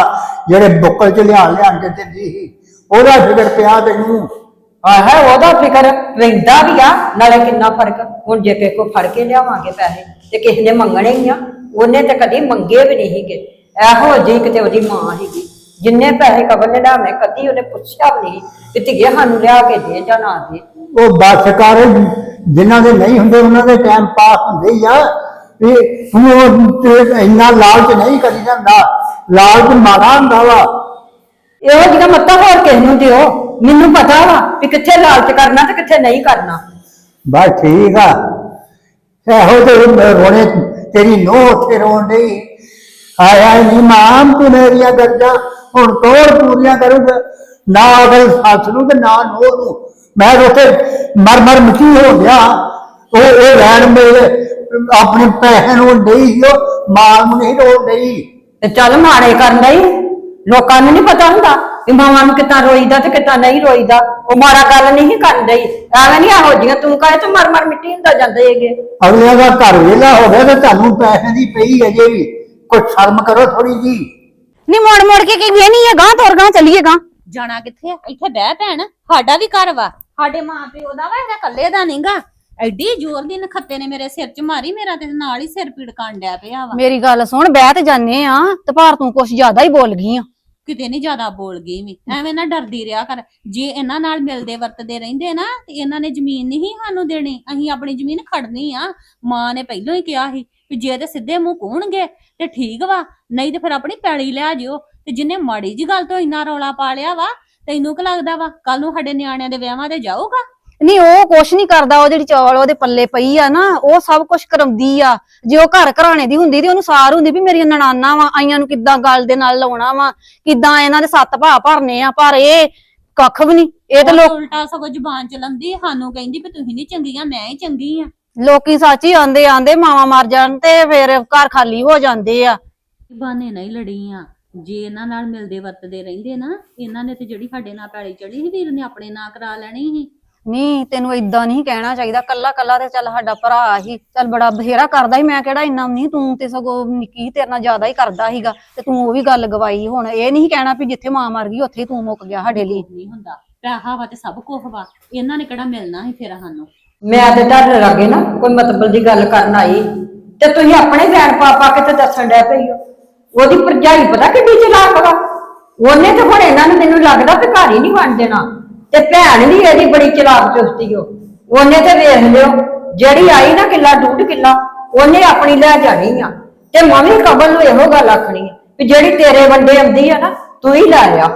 ਜਿਹੜੇ ਬੁੱਕਲ ਚ ਲਿਆ ਲਿਆਣ ਕੇ ਦਿੰਦੀ ਸੀ ਉਹਦਾ ਫਿਕਰ ਪਿਆ ਤੈਨੂੰ। ਆਹ ਉਹਦਾ ਫਿਕਰ ਰਹਿੰਦਾ ਵੀ ਆ ਨਾਲੇ ਕਿੰਨਾ ਫ਼ਰਕ ਹੁਣ ਜੇ ਕਿਸੇ ਕੋ ਫੜ ਕੇ ਲਿਆਵਾਂਗੇ ਪੈਸੇ ਤੇ ਕਿਸੇ ਨੇ ਮੰਗਣੇ ਹੀ ਆ ਉਹਨੇ ਤੇ ਕਦੀ ਮੰਗੇ ਵੀ ਨਹੀਂ ਸੀਗੇ ਇਹੋ ਜਿਹੀ ਕਿਤੇ ਉਹਦੀ ਮਾਂ ਸੀਗੀ। ਜਿੰਨੇ ਪੈਸੇ ਕਬਰ ਨੇ ਲਿਆਵੇਂ ਕਦੀ ਉਹਨੇ ਪੁੱਛਿਆ ਵੀ ਨਹੀਂ ਕਿ ਧੀਏ ਸਾਨੂੰ ਲਿਆ ਕੇ ਦੇ ਜਾਂ ਨਾ ਦੇ। ਉਹ ਬਸ ਕਰ ਜਿਨ੍ਹਾਂ ਦੇ ਨਹੀਂ ਹੁੰਦੇ ਉਹਨਾਂ ਦੇ ਟਾਈਮ ਪਾਸ ਹੁੰਦੇ ਹੀ ਆ। ਵੀ ਤੂੰ ਉਹ ਤੇ ਇੰਨਾ ਲਾਲਚ ਨਹੀਂ ਕਰੀ ਜਾਂਦਾ ਲਾਲਚ ਮਾਰਾ ਹੁੰਦਾ ਵਾ। ਇਹੋ ਜਿਹਾ ਮੱਤਾ ਹੋਰ ਕਿਸ ਨੂੰ ਦਿਓ ਮੈਨੂੰ ਪਤਾ ਵਾ ਕਿ ਕਿੱਥੇ ਲਾਲਚ ਕਰਨਾ ਤੇ ਕਿੱਥੇ ਨਹੀਂ ਕਰਨਾ। ਬਸ ਠੀਕ ਆ। ਇਹੋ ਤੇ ਰੋਣੇ ਤੇਰੀ ਨੋਹ ਉੱਥੇ ਰੋਣ ਡਈ। ਆਇਆ ਨਹੀਂ ਮਾਂ ਤੂੰ ਮੇਰੀਆਂ ਗਰਜਾਂ। ਹੁਣ ਤੋੜ ਪੂਰੀਆਂ ਕਰੂਗਾ। ਨਾ ਅਗਲ ਸੱਸ ਨੂੰ ਤੇ ਨਾ ਨੋਹ ਨੂੰ। ਮੈਂ ਉੱਥੇ ਮਰ ਮਰ ਮਚੀ ਹੋ ਗਿਆ। ਉਹ ਉਹ ਰਹਿਣ ਮੇਰੇ ਆਪਣੇ ਪੈਸੇ ਨੂੰ ਡਈ ਉਹ ਮਾਂ ਨੂੰ ਨਹੀਂ ਰੋਣ ਡਈ। ਤੇ ਚੱਲ ਮਾੜੇ ਕਰਨ ਲਈ ਲੋਕਾਂ ਨੂੰ ਨਹੀਂ ਪਤਾ ਹੁੰਦਾ ਕਿ ਮਾਵਾਂ ਨੂੰ ਕਿੱਦਾਂ ਰੋਈਦਾ ਤੇ ਕਿੱਦਾਂ ਨਹੀਂ ਰੋਈਦਾ। ਉਹ ਮਾੜਾ ਗੱਲ ਨਹੀਂ ਕਰਨ ਡਈ। ਐਵੇਂ ਨਹੀਂ ਇਹੋ ਜਿਹੀਆਂ ਤੂੰ ਕਹੇ ਤੇ ਮਰ ਮਰ ਮਿੱਟੀ ਹੁੰਦਾ ਜਾਂਦੇ ਹੈਗੇ। ਅਗਲਿਆਂ ਦਾ ਘਰ ਵਿਹਲਾ ਹੋ ਗਿਆ ਤੇ ਤੁਹਾਨੂੰ ਪੈਸੇ ਦੀ ਪਈ ਅਜੇ ਵੀ। ਕੋਈ ਸ਼ਰਮ ਕਰੋ ਥੋੜੀ ਜੀ। ਨਹੀਂ ਮੋੜ ਮੋੜ ਕੇ ਕੀ ਵੇ ਨਹੀਂ ਗਾਂ ਤੋਰ ਗਾਂ ਚੱਲੀਏ ਗਾਂ ਜਾਣਾ ਕਿੱਥੇ ਆ? ਇੱਥੇ ਬਹਿ ਭੈਣ ਸਾਡਾ ਵੀ ਘਰ ਵਾ। ਸਾਡੇ ਮਾਂ ਪਿਓ ਦਾ ਵਾ ਇਹਦਾ ਕੱਲੇ ਦਾ ਨਹੀਂਗਾ ਐਡੀ ਜ਼ੋਰ ਦੀ ਨਖੱਤੇ ਨੇ ਮੇਰੇ ਸਿਰ 'ਚ ਮਾਰੀ ਮੇਰਾ ਤੇ ਨਾਲ ਹੀ ਸਿਰ ਪੀੜ ਕਰਨ ਡਿਆ ਪਿਆ ਵਾ। ਮੇਰੀ ਗੱਲ ਸੁਣ ਬਹਿ ਤੇ ਜਾਨੇ ਆ ਤੇ ਭਾਰ ਤੂੰ ਕੁਛ ਜ਼ਿਆਦਾ ਹੀ ਬੋਲ ਗਈ ਆ। ਕਿਤੇ ਨਹੀਂ ਜ਼ਿਆਦਾ ਬੋਲ ਗਈ ਵੀ ਐਵੇਂ ਨਾ ਡਰਦੀ ਰਿਹਾ ਕਰ। ਜੇ ਇਹਨਾਂ ਨਾਲ ਮਿਲਦੇ ਵਰਤਦੇ ਰਹਿੰਦੇ ਨਾ ਤੇ ਇਹਨਾਂ ਨੇ ਜ਼ਮੀਨ ਨਹੀਂ ਸਾਨੂੰ ਦੇਣੀ ਅਸੀਂ ਆਪਣੀ ਜ਼ਮੀਨ ਖੜਨੀ ਆ। ਮਾਂ ਨੇ ਪਹਿਲਾਂ ਹੀ ਕਿਹਾ ਸੀ ਵੀ ਜੇ ਤੇ ਸਿੱਧੇ ਮੂੰਹ ਕਹਣਗੇ ਤੇ ਠੀਕ ਵਾ ਨਹੀਂ ਤੇ ਫਿਰ ਆਪਣੀ ਪੈਲੀ ਲੈ ਜਿਓ ਤੇ ਜਿੰਨੇ ਮਾੜੀ ਜੀ ਗੱਲ ਤੋਂ ਇੰਨਾ ਰੌਲਾ ਪਾ ਲਿਆ ਵਾ ਤੈਨੂੰ ਕੀ ਲੱਗਦਾ ਵਾ ਕੱਲ ਨੂੰ ਸਾਡੇ ਨਿਆਣਿਆਂ ਦੇ ਵਿਆਹਾਂ ਤੇ ਜਾਊਗਾ? ਨਹੀਂ ਉਹ ਕੁਛ ਨਹੀਂ ਕਰਦਾ ਉਹ ਜਿਹੜੀ ਚੌਲ ਉਹਦੇ ਪੱਲੇ ਪਈ ਆ ਨਾ ਉਹ ਸਭ ਕੁਛ ਕਰਾਉਂਦੀ ਆ। ਜੇ ਉਹ ਘਰ ਘਰਾਣੇ ਦੀ ਹੁੰਦੀ ਤੇ ਉਹਨੂੰ ਸਾਰ ਹੁੰਦੀ ਵੀ ਮੇਰੀਆਂ ਨਣਾਨਾ ਵਾ ਆਈਆਂ ਨੂੰ ਕਿੱਦਾਂ ਗੱਲ ਦੇ ਨਾਲ ਲਾਉਣਾ ਵਾ ਕਿੱਦਾਂ ਇਹਨਾਂ ਦੇ ਸੱਤ ਭਾ ਭਰਨੇ ਆ ਪਰ ਇਹ ਕੱਖ ਵੀ ਨਹੀਂ ਇਹ ਤਾਂ ਲੋਕ ਉਲਟਾ ਸਗੋਂ ਜ਼ੁਬਾਨ ਚਲਾਉਂਦੀ ਸਾਨੂੰ ਕਹਿੰਦੀ ਵੀ ਤੁਸੀਂ ਨਹੀਂ ਚੰਗੀਆਂ ਮੈਂ ਹੀ ਚੰਗੀ ਆ। ਲੋਕੀ ਸੱਚ ਹੀ ਆਂਦੇ ਆਂਦੇ ਮਾਵਾ ਮਰ ਜਾਣ ਤੇ ਫਿਰ ਘਰ ਖਾਲੀ ਹੋ ਜਾਂਦੇ ਆ। ਬਾਨੇ ਨਹੀਂ ਲੜੀਆਂ ਜੇ ਇਹਨਾਂ ਨਾਲ ਮਿਲਦੇ ਵਰਤਦੇ ਰਹਿੰਦੇ ਨਾ ਇਹਨਾਂ ਨੇ ਤੇ ਜਿਹੜੀ ਸਾਡੇ ਨਾਲ ਪੈਲੀ ਚੜੀ ਸੀ ਵੀਰ ਨੇ ਆਪਣੇ ਨਾਂ ਕਰਾ ਲੈਣੀ ਸੀ। ਨਹੀਂ ਤੈਨੂੰ ਇਦਾਂ ਨਹੀਂ ਕਹਿਣਾ ਚਾਹੀਦਾ। ਕੱਲਾ ਕੱਲਾ ਤੇ ਚੱਲ ਸਾਡਾ ਭਰਾ ਹੀ ਚੱਲ ਬੜਾ ਬਥੇਰਾ ਕਰਦਾ ਹੀ ਮੈਂ ਕਿਹੜਾ ਇੰਨਾ ਨਹੀਂ ਤੂੰ ਤੇ ਸਗੋਂ ਨਿੱਕੀ ਤੇਰੇ ਨਾਲ ਜ਼ਿਆਦਾ ਹੀ ਕਰਦਾ ਸੀਗਾ। ਤੇ ਤੂੰ ਉਹ ਵੀ ਗੱਲ ਗਵਾਈ ਹੁਣ। ਇਹ ਨਹੀਂ ਕਹਿਣਾ ਵੀ ਜਿੱਥੇ ਮਾਂ ਮਰ ਗਈ ਉੱਥੇ ਹੀ ਤੂੰ ਮੁੱਕ ਗਿਆ ਸਾਡੇ ਲਈ। ਨਹੀਂ ਹੁੰਦਾ। ਪੈਸਾ ਵਾ ਤੇ ਸਭ ਕੁਝ ਵਾ। ਇਹਨਾਂ ਨੇ ਕਿਹੜਾ ਮਿਲਣਾ ਸੀ ਫਿਰ ਸਾਨੂੰ? ਮੈਂ ਤੇ ਤੁਹਾਡੇ ਲਾਗੇ ਨਾ ਕੋਈ ਮਤਲਬ ਦੀ ਗੱਲ ਕਰਨ ਆਈ ਤੇ ਤੁਸੀਂ ਆਪਣੇ ਭੈਣ ਪਾਪਾ ਕਿਤੇ ਦੱਸਣ ਡੈ ਪਈ ਹੋ? ਉਹਦੀ ਭਰਜਾਈ ਪਤਾ ਕਿੱਡੀ ਚਲਾਕ ਵਾ। ਉਹਨੇ ਤੇ ਹੁਣ ਇਹਨਾਂ ਨੂੰ ਮੈਨੂੰ ਲੱਗਦਾ ਕਿ ਘਰ ਹੀ ਨਹੀਂ ਬਣ ਦੇਣਾ। ਤੇ ਭੈਣ ਵੀ ਇਹਦੀ ਬੜੀ ਚਲਾਕ ਚੁਸਤੀ ਓ। ਉਹਨੇ ਤੇ ਵੇਖ ਲਿਓ, ਜਿਹੜੀ ਆਈ ਨਾ ਕਿੱਲਾ, ਡੂਢ ਕਿੱਲਾ, ਉਹਨੇ ਆਪਣੀ ਲੈ ਜਾਣੀ ਆ। ਤੇ ਮੈਂ ਵੀ ਕਬਲ ਨੂੰ ਇਹੋ ਗੱਲ ਆਖਣੀ ਆ ਵੀ ਜਿਹੜੀ ਤੇਰੇ ਵੰਡੇ ਆਉਂਦੀ ਆ ਨਾ, ਤੂੰ ਹੀ ਲੈ ਲਿਆ।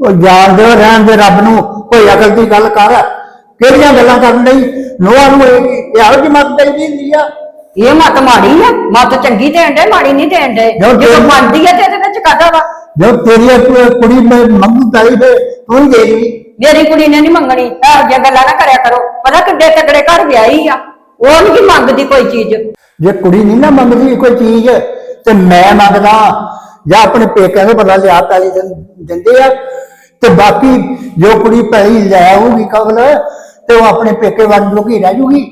ਉਹ ਜਾਣਦੇ ਹੋ ਰਹਿਣ ਦੇ ਰੱਬ ਨੂੰ ਕੋਈ ਅਕਲ ਦੀ ਗੱਲ ਕਰ। ਕਿਹੜੀਆਂ ਗੱਲਾਂ ਕਰਨ ਲਈ ਨੋਆ ਨੂੰ ਇਹ- ਇਹੋ ਜਿਹੀ ਮਤ ਦੇਈ ਹੁੰਦੀ ਆ। ਇਹ ਮਤ ਮਾੜੀ ਆ। ਮਤ ਚੰਗੀ ਦੇਣ ਦੇ ਮਾੜੀ ਨਹੀਂ ਦੇਣ ਦੇ ਜੋ ਤੇਰੀ- ਮੰਨਦੀ ਆ ਤੇ ਇਹਦੇ ਵਿੱਚ ਕਾਹਦਾ ਵਾ? ਜੋ ਤੇਰੀ ਕੁੜੀ ਮੈਂ ਮੰਗੂ ਤਾਈ ਦੇ ਤੂੰ ਹੀ ਦੇ ਦੀ ਮੇਰੀ ਕੁੜੀ ਨੇ ਨਹੀਂ ਮੰਗਣੀ। ਇਹੋ ਜਿਹੀਆਂ ਗੱਲਾਂ ਨਾ ਕਰਿਆ ਕਰੋ। ਪਤਾ ਕਿੱਡੇ ਤਕੜੇ ਘਰ ਵਿਆਹੀ ਆ। ਉਹ ਨਹੀਂ ਮੰਗਦੀ ਕੋਈ ਚੀਜ਼। ਜੇ ਕੁੜੀ ਨਹੀਂ ਨਾ ਮੰਗਦੀ ਕੋਈ ਚੀਜ਼ ਤੇ ਮੈਂ ਮੰਗਦਾ। ਜਾਂ ਆਪਣੇ ਪੇਕਿਆਂ ਦੇ ਬਦਲਾ ਲਿਆ ਪੈਲੀ ਦਿੰ- ਦਿੰਦੇ ਆ। ਤੇ ਬਾਕੀ ਜੋ ਕੁੜੀ ਪੈਲੀ ਲੈ ਆਊਗੀ ਕਬਲ ਤੇ ਉਹ ਆਪਣੇ ਪੇਕੇ ਵੱਲ ਜੋਗੀ ਰਹਿ ਜੂਗੀ?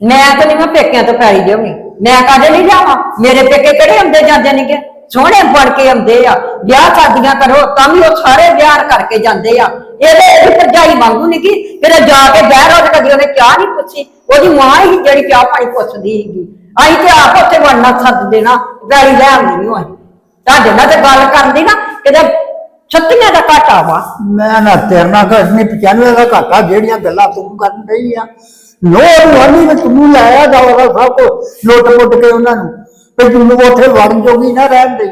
ਮੈਂ ਤਾਂ ਨਹੀਂ ਮੈਂ ਪੇਕਿਆਂ ਤੋਂ ਪੈਲੀ ਲਿਆਉਣੀ। ਮੈਂ ਕਾਹਦੇ ਲਈ ਲਿਆਵਾਂ? ਮੇਰੇ ਪੇਕੇ ਕਿਹੜੇ ਆਉਂਦੇ ਜਾਂਦੇ ਨੇਗੇ? ਸੋਹਣੇ ਬਣ ਕੇ ਆਉਂਦੇ ਆ। ਵਿਆਹ ਸ਼ਾਦੀਆਂ ਕਰੋ, ਤਾਂ ਵੀ ਉਹ ਸਾਰੇ ਵਿਆਹ ਕਰਕੇ ਜਾਂਦੇ ਆ। ਇਹਦੇ ਇਹਦੀ ਭਰਜਾਈ ਮੰਗੂ ਨਹੀਂ ਕਿ ਕਿਤੇ ਜਾ ਕੇ ਬਹਿ ਰੋ ਤੇ ਕਦੀ ਉਹਨੇ ਚਾਹ ਨਹੀਂ ਪੁੱਛੀ। ਉਹਦੀ ਮਾਂ ਹੀ ਜਿਹੜੀ ਚਾਹ ਪਾਣੀ ਪੁੱਛਦੀ ਸੀਗੀ ਅਸੀਂ ਤੇ ਆਪ ਉੱਥੇ ਵੜਨਾ ਸੱਦ ਦੇਣਾ। ਗਾੜੀ ਲੈ ਆਉਂਦੀ ਨਹੀਂ ਅਸੀਂ ਤੁਹਾਡੇ ਨਾਲ ਤੇ ਗੱਲ ਕਰਦੀ ਨਾ, ਕਿਤੇ ਛੱਤੀਆਂ ਦਾ ਘਾਟਾ ਵਾ। ਮੈਂ ਨਾ ਤੇਰੇ ਨਾਲ ਘਟਨੀ 95 ਦਾ ਘਾਟਾ ਜਿਹੜੀਆਂ ਗੱਲਾਂ ਤੂੰ ਕਰਨ ਰਹੀ ਆ। ਲੋੜ ਵਾਲੀ ਵਿੱਚ ਤੂੰ ਲਾਇਆ ਜਾਊਗਾ ਸਭ ਕੋ ਲੁੱਟ ਪੁੱਟ ਕੇ ਉਹਨਾਂ ਨੂੰ। ਤੇ ਤੂੰ ਉੱਥੇ ਵੜਨ ਜੋਗੀ ਨਾ ਰਹਿਣ ਦੇ।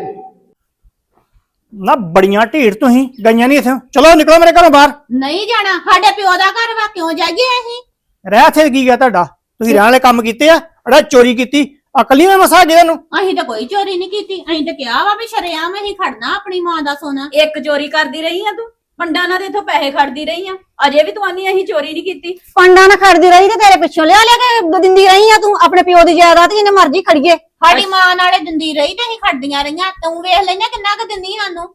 ਨਾ ਬੜੀਆਂ ਢੀੜ ਤੁਸੀਂ ਗਈਆਂ ਨਹੀਂ ਇੱਥੇ। ਚਲੋ ਨਿਕਲੋ ਮੇਰੇ ਘਰੋਂ ਬਾਹਰ। ਨਹੀਂ ਜਾਣਾ ਸਾਡੇ ਪਿਓ ਦਾ ਘਰ ਵਾ ਕਿਉਂ ਜਾਈਏ ਅਸੀਂ? ਰਹਿ ਇੱਥੇ ਕੀ ਗਿਆ ਤੁਹਾਡਾ? ਤੁਸੀਂ ਰਹਿਣ ਵਾਲੇ ਕੰਮ ਕੀਤੇ ਆ ਅੜਾ ਚੋਰੀ ਕੀਤੀ। ਅਕਲੀ ਮੈਂ ਮਸਾ ਗਿਆ ਨੂੰ ਅਸੀਂ ਤਾਂ ਕੋਈ ਚੋਰੀ ਨਹੀਂ ਕੀਤੀ। ਅਸੀਂ ਤਾਂ ਕਿਹਾ ਵਾ ਵੀ ਸ਼ਰੇਆਮ ਅਸੀਂ ਖੜਨਾ ਆਪਣੀ ਮਾਂ ਦਾ ਸੋਨਾ। ਇੱਕ ਚੋਰੀ ਕਰਦੀ ਰਹੀ ਆ ਤੂੰ? ਪੰਡਾਂ ਨਾਲ ਤੇ ਇਥੋਂ ਪੈਸੇ ਖੜਦੀ ਰਹੀ ਆ। ਅਜੇ ਵੀ ਤੂੰ ਆਨੀ ਅਸੀਂ ਚੋਰੀ ਨਹੀਂ ਕੀਤੀ। ਪੰਡਾਂ ਨਾਲ ਖੜਦੀ ਰਹੀ ਤੇ ਤੇਰੇ ਪਿੱਛੋਂ ਲਿਆ ਲਿਆ ਕੇ ਦਿੰਦੀ ਰਹੀ ਆ ਤੂੰ? ਆਪਣੇ ਪਿਓ ਦੀ ਜਾਇਦਾਦ ਜਿੰਨੇ ਮਰਜ਼ੀ ਖੜੀਏ। ਸਾਡੀ ਮਾਂ ਨਾਲੇ ਦਿੰਦੀ ਰਹੀ ਤੇ ਅਸੀਂ ਖੜਦੀਆਂ ਰਹੀਆਂ। ਤੂੰ ਵੇਖ ਲੈਣਾ ਕਿੰਨਾ ਕੁ ਦਿੰਦੀ ਸਾਨੂੰ।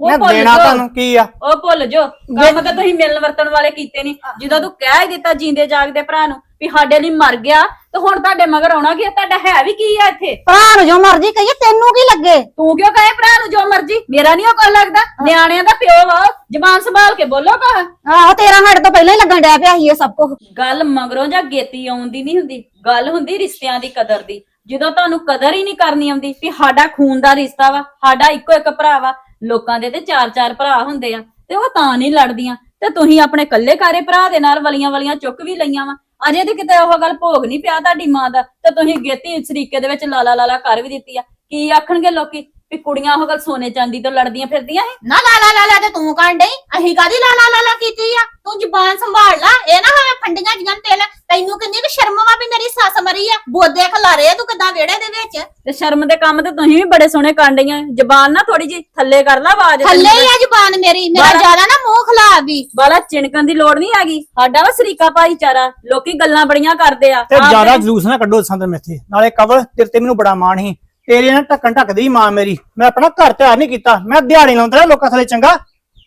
ਉਹ ਮੈਂ ਭੁੱਲ ਦੇਣਾ ਜੋ। ਤੁਹਾਨੂੰ ਕੀ ਆ? ਉਹ ਭੁੱਲ ਜੋ। ਕੰਮ ਤਾਂ ਤੁਸੀਂ ਮਿਲਣ ਵਰਤਣ ਵਾਲੇ ਕੀਤੇ ਨਹੀਂ ਜਦੋਂ ਤੂੰ ਕਹਿ ਹੀ ਦਿੱਤਾ ਜੀਂਦੇ ਜਾਗਦੇ ਭਰਾ ਨੂੰ ਵੀ ਸਾਡੇ ਲਈ ਮਰ ਗਿਆ ਤੇ ਹੁਣ ਤੁਹਾਡੇ ਮਗਰ ਆਉਣਾ ਕੀ ਆ? ਤੁਹਾਡਾ ਹੈ ਵੀ ਕੀ ਆ ਇੱਥੇ? ਭਰਾ ਨੂੰ ਜੋ ਮਰਜ਼ੀ ਕਹੀਏ ਤੈਨੂੰ ਕੀ ਲੱਗੇ? ਤੂੰ ਕਿਉਂ ਕਹੇ ਭਰਾ ਨੂੰ ਜੋ ਮਰਜ਼ੀ? ਮੇਰਾ ਨਹੀਂ ਉਹ ਕੋਈ ਲੱਗਦਾ। ਨਿਆਣਿਆਂ ਦਾ ਪਿਓ ਵਾ ਜ਼ਬਾਨ ਸੰਭਾਲ ਕੇ ਬੋਲੋ ਕਹ ਆਹੋ ਤੇਰਾ ਸਾਡੇ ਤੋਂ ਪਹਿਲਾਂ ਹੀ ਲੱਗਣ ਡਿਆ ਪਿਆ ਸੀ ਇਹ ਸਭ ਕੁਝ ਗੱਲ ਮਗਰੋਂ ਜਾਂ ਗੇਤੀ ਆਉਂਦੀ ਨਹੀਂ ਹੁੰਦੀ? ਗੱਲ ਹੁੰਦੀ ਰਿਸ਼ਤਿਆਂ ਦੀ ਕਦਰ ਦੀ। ਜਦੋਂ ਤੁਹਾਨੂੰ ਕਦਰ ਹੀ ਨਹੀਂ ਕਰਨੀ ਆਉਂਦੀ ਵੀ ਸਾਡਾ ਖੂਨ ਦਾ ਰਿਸ਼ਤਾ ਵਾ ਸਾਡਾ ਇੱਕੋ ਇੱਕ ਭਰਾ ਵਾ ਲੋਕਾਂ ਦੇ ਤੇ ਚਾਰ ਚਾਰ ਭਰਾ ਹੁੰਦੇ ਆ ਤੇ ਉਹ ਤਾਂ ਨਹੀਂ ਲੜਦੀਆਂ। ਤੇ ਤੁਸੀਂ ਆਪਣੇ ਕੱਲੇ ਕਾਰੇ ਭਰਾ ਦੇ ਨਾਲ ਵਲੀਆਂ ਵਲੀਆਂ ਚੁੱਕ ਵੀ ਲਈਆਂ ਵਾ। ਅਜੇ ਤੇ ਕਿਤੇ ਉਹ ਗੱਲ ਭੋਗ ਨਹੀਂ ਪਿਆ ਤੁਹਾਡੀ ਮਾਂ ਦਾ, ਤੇ ਤੁਸੀਂ ਗੇਤੀ ਸਰੀਕੇ ਦੇ ਵਿੱਚ ਲਾਲਾ ਲਾਲਾ ਕਰ ਵੀ ਦਿੱਤੀ ਆ। ਕੀ ਆਖਣਗੇ ਲੋਕੀ? ਵੀ ਕੁੜੀਆਂ ਉਹ ਗੱਲ ਸੋਨੇ ਚਾਂਦੀ ਤੋਂ ਲੜਦੀਆਂ ਫਿਰਦੀਆਂ ਸੀ? ਨਾ ਲਾ ਲਾ ਲਾ ਲਾ ਤੇ ਤੂੰ ਕਰਨ ਡਈ? ਅਸੀਂ ਕਾਦੀ ਲਾ ਲਾ ਲਾ ਲਾ ਕੀਤੀ ਆ? ਤੂੰ ਜ਼ੁਬਾਨ ਸੰਭਾਲ ਲਾ। ਇਹ ਨਾ ਹੋਵੇ ਫੰਡੀਆਂ ਜੀਆਂ ਤੇਲ। ਤੈਨੂੰ ਕਿੰਨੀ ਕੁ ਸ਼ਰਮ ਵਾ ਵੀ ਮੇਰੀ ਸੱਸ ਮਰੀ ਆ? ਬੋਦੇ ਖਲਾਰੇ ਆ ਤੂੰ ਕਿਦਾਂ ਵਿਹੜੇ ਦੇ ਵਿੱਚ? ਤੇ ਸ਼ਰਮ ਦੇ ਕੰਮ ਤੇ ਤੁਸੀਂ ਵੀ ਬੜੇ ਸੋਹਣੇ ਕਾਂਡੀਆਂ ਜ਼ਬਾਨ ਨਾ ਥੋੜੀ ਜੀ ਥੱਲੇ ਕਰ ਲਾ ਆਵਾਜ਼ ਥੱਲੇ ਹੀ ਆ ਜ਼ੁਬਾਨ ਮੇਰੀ। ਮੇਰਾ ਜ਼ਿਆਦਾ ਨਾ ਮੂੰਹ ਖਲਾ ਵੀ। ਬਾਲਾ ਚਿਣਕਣ ਦੀ ਲੋੜ ਨਹੀਂ ਹੈਗੀ। ਸਾਡਾ ਵਾ ਸਰੀਕਾ ਭਾਈਚਾਰਾ। ਲੋਕੀ ਗੱਲਾਂ ਬੜੀਆਂ ਕਰਦੇ ਆ। ਤੇ ਆਪ ਜ਼ਿਆਦਾ ਜਲੂਸ ਨਾ ਕੱਢੋ ਸੰਦ ਮੇਥੇ। ਨਾਲੇ ਕਵਲ ਤੇਰੇ ਤੇ ਮੈਨੂੰ ਬੜਾ ਮਾਣ ਸੀ। ਤੇਰੇ ਨਾਲ ਢੱਕਣ ਢੱਕਦੀ ਮਾਂ ਮੇਰੀ। ਮੈਂ ਆਪਣਾ ਘਰ ਤਿਆਰ ਨਹੀਂ ਕੀਤਾ। ਮੈਂ ਦਿਹਾੜੀ ਲਾਉਂਦਾ ਰਿਹਾ ਲੋਕਾਂ ਥਲੇ ਚੰਗਾ।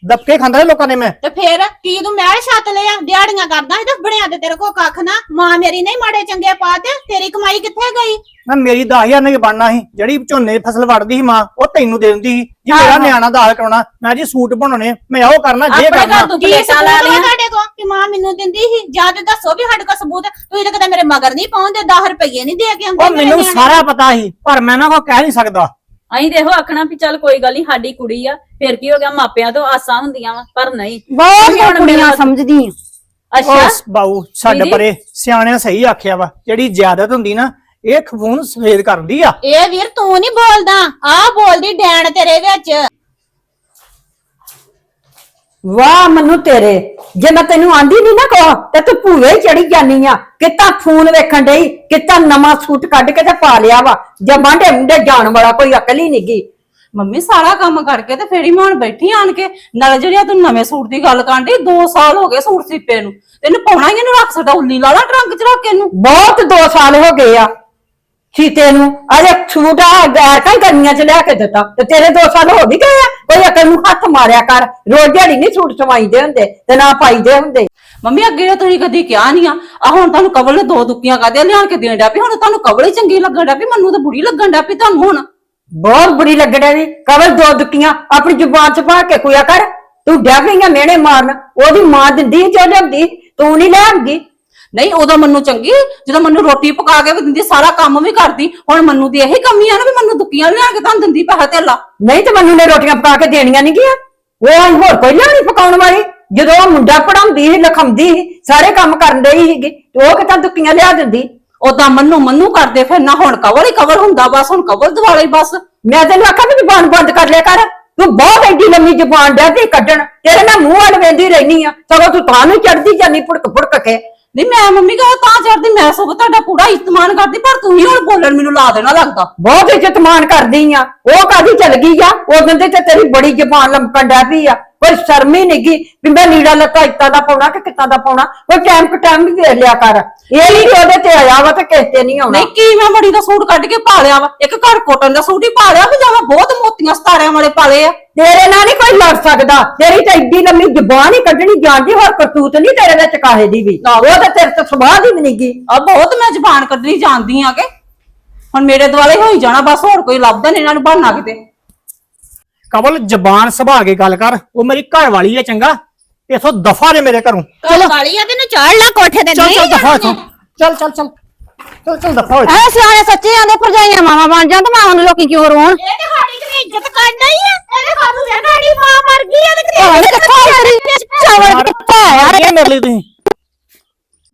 ਦਬਕੇ ਖਾਂਦਾ ਲੋਕਾਂ ਨੇ ਮੈਂ। ਤੇ ਫੇਰ ਕੀ ਤੂੰ ਮਹਿਲ ਛੱਤ ਲਿਆ ਦਿਹਾੜੀਆਂ ਕਰਦਾ ਸੀ ਤੇ ਬਣਿਆ ਤੇ ਤੇਰੇ ਕੋ ਕੱਖ ਨਾ। ਮਾਂ ਮੇਰੀ ਨਹੀਂ ਮਾੜੇ ਚੰਗੇ ਪਾ ਤੇ ਤੇਰੀ ਕਮਾਈ ਕਿੱਥੇ ਗਈ? ਮੈਂ ਮੇਰੀ 10000 ਨੇ ਬਣਨਾ ਸੀ ਜਿਹੜੀ ਝੋਨੇ ਦੀ ਫਸਲ ਵੜਦੀ ਸੀ ਮਾਂ ਉਹ ਤੈਨੂੰ ਦੇ ਦਿੰਦੀ ਸੀ। ਜੇ ਮੇਰਾ ਨਿਆਣਾ ਦਾਲ ਕਰਾਉਣਾ ਮੈਂ ਜੀ ਸੂਟ ਬਣਾਉਣੇ ਮੈਂ ਉਹ ਕਰਨਾ ਜੇ ਆਪਣੇ ਕਰਨਾ। ਘਰ ਤੂੰ ਕੀ ਪਲੇਟਾਂ ਸਬੂਤ ਲਾ ਲਈਆਂ ਤੁਹਾਡੇ ਕੋ ਕਿ ਮਾਂ ਮੈਨੂੰ ਦਿੰਦੀ ਸੀ? ਜਾਂ ਤੇ ਦੱਸੋ ਵੀ ਸਾਡੇ ਕੋ ਸਬੂਤ ਹੈ। ਤੁਸੀਂ ਤਾਂ ਕਦੇ ਮੇਰੇ ਮਗਰ ਨਹੀਂ ਪਾਉਂਦੇ 10 ਰੁਪਏ ਨਹੀਂ ਦੇ ਕੇ ਆਉਂਦੇ ਉਹ ਮੇਰੇ ਮੈਨੂੰ ਨਿਆਣੇ। ਸਾਰਾ ਪਤਾ ਸੀ ਪਰ ਮੈਂ ਨਾ ਕੋ ਕਹਿ ਨਹੀਂ ਸਕਦਾ। ਅਸੀਂ ਦੇਖੋ ਆਖਣਾ ਵੀ ਚੱਲ ਕੋਈ ਗੱਲ ਨਹੀਂ ਸਾਡੀ ਕੁੜੀ ਆ ਫਿਰ ਕੀ ਹੋ ਗਿਆ ਮਾਪਿਆਂ ਤੋਂ ਆਸਾਂ ਹੁੰਦੀਆਂ ਵਾ ਪਰ ਨਹੀਂ। ਬਹੁਤ ਤੁਸੀਂ ਹੁਣ ਕੁੜੀਆਂ ਮੇਰਾ- ਸਮਝਦੀ ਆ ਅੱਛਾ? ਉਸ ਬਾਊ ਛੱਡ ਦੀਦੀ? ਪਰੇ ਸਿਆਣਿਆਂ ਸਹੀ ਆਖਿਆ ਵਾ ਜਿਹੜੀ ਜ਼ਿਆਦਤ ਹੁੰਦੀ ਨਾ ਇਹ ਖੂਨ ਸਫੇਦ ਕਰਦੀ ਆ। ਇਹ ਵੀਰ ਤੂੰ ਨਹੀਂ ਬੋਲਦਾ ਆ ਬੋਲਦੀ ਡੈਣ ਤੇਰੇ ਵਿੱਚ। ਵਾਹ ਮੈਨੂੰ ਤੇਰੇ ਜੇ ਮੈਂ ਤੈਨੂੰ ਆਂਦੀ ਨਹੀਂ ਨਾ ਕੋ ਤੇ ਤੂੰ ਭੂਏ ਚੜੀ ਜਾਨੀ ਆ। ਕਿਤਾ ਫੋਨ ਵੇਖਣ ਡਈ ਕਿਤਾ ਨਵਾਂ ਸੂਟ ਕੱਢ ਕੇ ਤੇ ਪਾ ਲਿਆ ਵਾ। ਜੇ ਬਾਂਡੇ ਮੁੰਡੇ ਜਾਣ ਵਾਲਾ ਕੋਈ ਅਕਲ ਹੀ ਨਹੀਂਗੀ ਮੰਮੀ ਸਾਰਾ ਕੰਮ ਕਰਕੇ ਤੇ ਫੇਰ ਹੀ ਮੈਂ ਹੁਣ ਬੈਠੀ ਆਣ ਕੇ। ਨਾਲ ਜਿਹੜਿਆ ਤੂੰ ਨਵੇਂ ਸੂਟ ਦੀ ਗੱਲ ਕਾਂਡੀ 2 ਸਾਲ ਹੋ ਗਏ ਸੂਟ ਸਿੱਪੇ ਨੂੰ। ਤੈਨੂੰ ਪਾਉਣਾ ਹੀ ਇਹਨੂੰ ਰੱਖ ਸਕਦਾ ਉੱਲੀ ਲਾ ਲਾ ਟਰੰਕ ਚ ਰੱਖ ਕੇ ਇਹਨੂੰ। ਬਹੁਤ 2 ਸਾਲ ਹੋ ਗਏ ਆ। ਸੀਤੇ ਨੂੰ ਅਰੇ ਸੂਟ ਆ ਗੈਰ ਕਈ ਗਰਮੀਆਂ ਚ ਲਿਆ ਕੇ ਦਿੱਤਾ ਤੇ ਤੇਰੇ 2 ਸਾਲ ਹੋ ਵੀ ਗਏ ਆ ਕੋਈ ਅਕਲ ਨੂੰ ਹੱਥ ਮਾਰਿਆ ਕਰ ਰੋਜ਼ ਦਿਹਾੜੀ ਨਹੀਂ ਸੂਟ ਸਵਾਈਦੇ ਹੁੰਦੇ ਤੇ ਨਾ ਪਾਈਦੇ ਹੁੰਦੇ। ਮੰਮੀ ਅੱਗੇ ਤਾਂ ਤੁਸੀਂ ਕਦੀ ਕਿਹਾ ਨਹੀਂ ਆ ਆ ਹੁਣ ਤੁਹਾਨੂੰ ਕਵਲ ਨੇ ਦੋ ਦੁੱਕੀਆਂ ਕਾਦੇ ਲਿਆਣ ਕੇ ਦੇਣ ਡਿਆ ਵੀ ਹੁਣ ਤੁਹਾਨੂੰ ਕਵਲ ਹੀ ਚੰਗੀ ਲੱਗਣ ਡਿਆ ਵੀ ਮੈਨੂੰ ਤਾਂ ਬੁਰੀ ਲੱਗਣ ਡਿਆ ਵੀ ਤੁਹਾਨੂੰ ਹੁਣ। ਬਹੁਤ ਬੁਰੀ ਲੱਗਣਾ ਵੀ ਕਵਲ ਦੋ ਦੁੱਕੀਆਂ ਆਪਣੀ ਜ਼ੁਬਾਨ ਚ ਪਾ ਕੇ ਕੋਇਆ ਕਰ ਤੂੰ ਡਰ ਗਈਆਂ ਮਿਹਣੇ ਮਾਰਨ ਉਹਦੀ ਮਾਂ ਦਿੰਦੀ ਜੋ ਲਿਆਉਂਦੀ ਤੂੰ ਨਹੀਂ ਲਿਆਉਂਦੀ। ਨਹੀਂ ਉਦੋਂ ਮੈਨੂੰ ਚੰਗੀ ਜਦੋਂ ਮੈਨੂੰ ਰੋਟੀ ਪਕਾ ਕੇ ਵੀ ਦਿੰਦੀ ਸਾਰਾ ਕੰਮ ਵੀ ਕਰਦੀ ਹੁਣ ਮੈਨੂੰ ਦੀ ਇਹੀ ਕਮੀ ਆ ਨਾ ਵੀ ਮੈਨੂੰ ਦੁੱਕੀਆਂ ਲਿਆ ਕੇ ਤੁਹਾਨੂੰ ਦਿੰਦੀ ਪੈਸਾ ਧੇਲਾ। ਨਹੀਂ ਤੇ ਮੈਨੂੰ ਨੇ ਰੋਟੀਆਂ ਪਕਾ ਕੇ ਦੇਣੀਆਂ ਨਹੀਂ ਗਿਆ। ਉਹ ਹੋਰ ਕੋਈ ਲਿਆਉਣੀ ਪਕਾਉਣ ਵਾਲੀ? ਜਦੋਂ ਉਹ ਮੁੰਡਾ ਪੜਾਉਂਦੀ ਸੀ ਲਿਖਾਉਂਦੀ ਸੀ ਸਾਰੇ ਕੰਮ ਕਰਨ ਡਈ ਸੀਗੀ ਤੇ ਉਹ ਕਿਤਾ ਦੁੱਕੀਆਂ ਲਿਆ ਦਿੰਦੀ? ਉਦਾਂ ਮੰਨੂ ਮੰਨੂ ਕਰਦੇ ਫਿਰ ਨਾ ਹੁਣ ਕਵਲ ਹੀ ਕਵਲ ਹੁੰਦਾ ਬਸ ਹੁਣ ਕਵਲ ਦਿਵਾਲੇ ਬਸ। ਮੈਂ ਤੈਨੂੰ ਆਖਿਆ ਵੀ ਜ਼ੁਬਾਨ ਬੰਦ ਕਰ ਲਿਆ ਕਰ। ਤੂੰ ਬਹੁਤ ਐਡੀ ਲੰਮੀ ਜ਼ੁਬਾਨ ਤੇ ਕੱਢਣ। ਤੇਰੇ ਨਾਲ ਮੂੰਹ ਵੱਲ ਵੇਂਦੀ ਰਹਿਨੀ ਆ। ਸਗੋਂ ਤੂੰ ਤਾਂ ਨੂੰ ਚੜਦੀ ਜਾਨੀ ਪੁੜਕ ਪੁੜਕ ਕੇ। ਨਹੀਂ ਮੈਂ ਮੰਮੀ ਕਹਾਂ ਤਾਂ ਚੜਦੀ, ਮੈਂ ਸਗੋਂ ਤੁਹਾਡਾ ਪੂਰਾ ਇਸਤਮਾਨ ਕਰਦੀ, ਪਰ ਤੂੰ ਹੀ ਹੁਣ ਬੋਲਣ ਮੈਨੂੰ ਲਾ ਦੇਣਾ ਲੱਗਦਾ। ਬਹੁਤ ਇੱਜ਼ਤਮਾਨ ਕਰਦੀ ਆ। ਉਹ ਕਾਦੀ ਚਲ ਗਈ ਆ? ਉਦੋਂ ਦੇ ਤੇ ਤੇਰੀ ਬੜੀ ਜ਼ੁਬਾਨ ਲੰਕਣ ਡੈ ਪਈ ਆ। ਕੋਈ ਸ਼ਰਮ ਹੀ ਨਹੀਂਗੀ ਵੀ ਮੈਂ ਲੀੜਾ ਲੱਤਾ ਇੱਦਾਂ ਦਾ ਪਾਉਣਾ ਕਿ ਕਿੱਦਾਂ ਦਾ ਪਾਉਣਾ? ਉਹ ਟਾਈਮ ਕ ਟਾਈਮ ਵੀ ਵੇਖ ਲਿਆ ਕਰ। ਇਹ ਨਹੀਂ ਕਿ ਉਹਦੇ ਤੇ ਆਇਆ ਵਾ ਤੇ ਕਿਸੇ ਤੇ ਨਹੀਂ ਆਉਣਾ। ਨਹੀਂ ਕੀ ਮੈਂ ਬੜੀ ਦਾ ਸੂਟ ਕੱਢ ਕੇ ਪਾ ਲਿਆ ਵਾ? ਇੱਕ ਘਰ ਕੋਟਨ ਦਾ ਸੂਟ ਹੀ ਪਾ ਲਿਆ ਵੀ ਜਾਂ ਮੈਂ ਬਹੁਤ ਮੋਤੀਆਂ ਸਤਾਰਿਆਂ ਵਾਲੇ ਪਾਲੇ ਆ? ਤੇਰੇ ਨਾਲ ਨਹੀਂ ਕੋਈ ਲੜ ਸਕਦਾ। ਤੇਰੀ ਤਾਂ ਏਡੀ ਲੰਮੀ ਜ਼ੁਬਾਨ ਹੀ ਕੱਢਣੀ ਜਾਣਦੀ ਹੋਰ ਕਰਤੂਤ ਨਹੀਂ ਤੇਰੇ ਵਿੱਚ ਕਾਹੇ ਦੀ ਵੀ। ਉਹ ਤਾਂ ਤੇਰੇ ਤੋਂ ਸੁਭਾਅ ਦੀ ਵੀ ਨਹੀਂਗੀ ਆ ਬਹੁਤ ਮੈਂ ਜ਼ਬਾਨ ਕੱਢਣੀ ਜਾਣਦੀ ਆ ਕਿ। ਹੁਣ ਮੇਰੇ ਦੁਆਲੇ ਹੋਈ ਜਾਣਾ ਬਸ ਹੋਰ ਕੋਈ ਲੱਭਦਾ ਨਹੀਂ ਇਹਨਾਂ ਨੂੰ ਬਹਾਨਾ ਕਿਤੇ। ਕਵਲ ਜ਼ਬਾਨ ਸੰਭਾਲ ਕੇ ਗੱਲ ਕਰ। ਉਹ ਮੇਰੀ ਘਰ ਵਾਲੀ ਹੈ ਚੰਗਾ। ਇਥੋਂ ਦਫਾ ਦੇ ਮੇਰੇ ਘਰੋਂ। ਕੱਲ ਵਾਲੀ ਆ ਤੈਨੂੰ ਚਾੜ ਲਾ ਕੋਠੇ ਤੇ। ਚੱਲ ਨਹੀਂ ਚੱਲ ਦਫਾ ਇਥੋਂ। ਚੱਲ ਚੱਲ ਚੱਲ। ਚੱਲ ਚੱਲ ਦਫਾ ਹੋ ਜਾ। ਐ ਸਿਆਣੇ ਸੱਚੇ ਆਂਦੇ ਭਰਜਾਈਆਂ ਮਾਵਾ ਬਣ ਜਾਣ ਤੇ ਮਾਵਾਂ ਨੂੰ ਲੋਕੀ ਕਿਉਂ ਰੋਣ? ਇਹ ਤੇ ਸਾਡੀ ਤੇ ਇੱਜ਼ਤ ਕਰਨਾ ਹੀ ਆ। ਇਹਦੇ ਸਾਨੂੰ ਵੇ ਸਾਡੀ ਮਾਂ ਮਰ ਗਈ ਆ ਤੇ ਹੁਣ ਕਿੱਥੋਂ ਤੇਰੀ ਚਾਵਲ ਕਿੱਥੋਂ ਆਇਆ ਇਹ ਮੇਰੇ ਲਈ ਤੁਸੀਂ।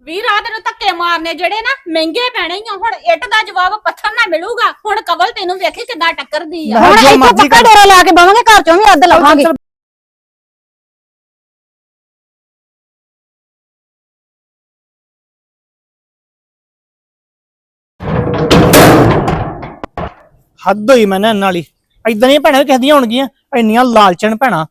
ਵੀਰ ਆ ਤੈਨੂੰ ਧੱਕੇ ਮਾਰਨੇ ਜਿਹੜੇ ਨਾ ਮਹਿੰਗੇ ਪੈਣੇ ਹੀ ਆ। ਹੁਣ ਇੱਟ ਦਾ ਜਵਾਬ ਪੱਥਰ ਨਾਲ ਮਿਲੂਗਾ। ਹੁਣ ਕਵਲ ਤੈਨੂੰ ਵੇਖੀ ਕਿੱਦਾਂ ਟੱਕਰਦੀ ਆ। ਹੁਣ ਇੱਥੇ ਪੱਕਾ। ਡੇਰਾ ਲਾ ਕੇ ਬਵਾਂਗੇ ਘਰ ਚੋਂ ਵੀ ਅੱਧ ਲਵਾਂਗੇ। ਹੱਦ ਹੋਈ ਮੈਂ ਨਾ ਇਹਨਾਂ ਵਾਲੀ। ਇਦਾਂ ਦੀਆਂ ਭੈਣਾਂ ਵੀ ਕਿਸੇ ਦੀਆਂ ਹੋਣਗੀਆਂ ਇੰਨੀਆਂ ਲਾਲਚਣ ਭੈਣਾਂ।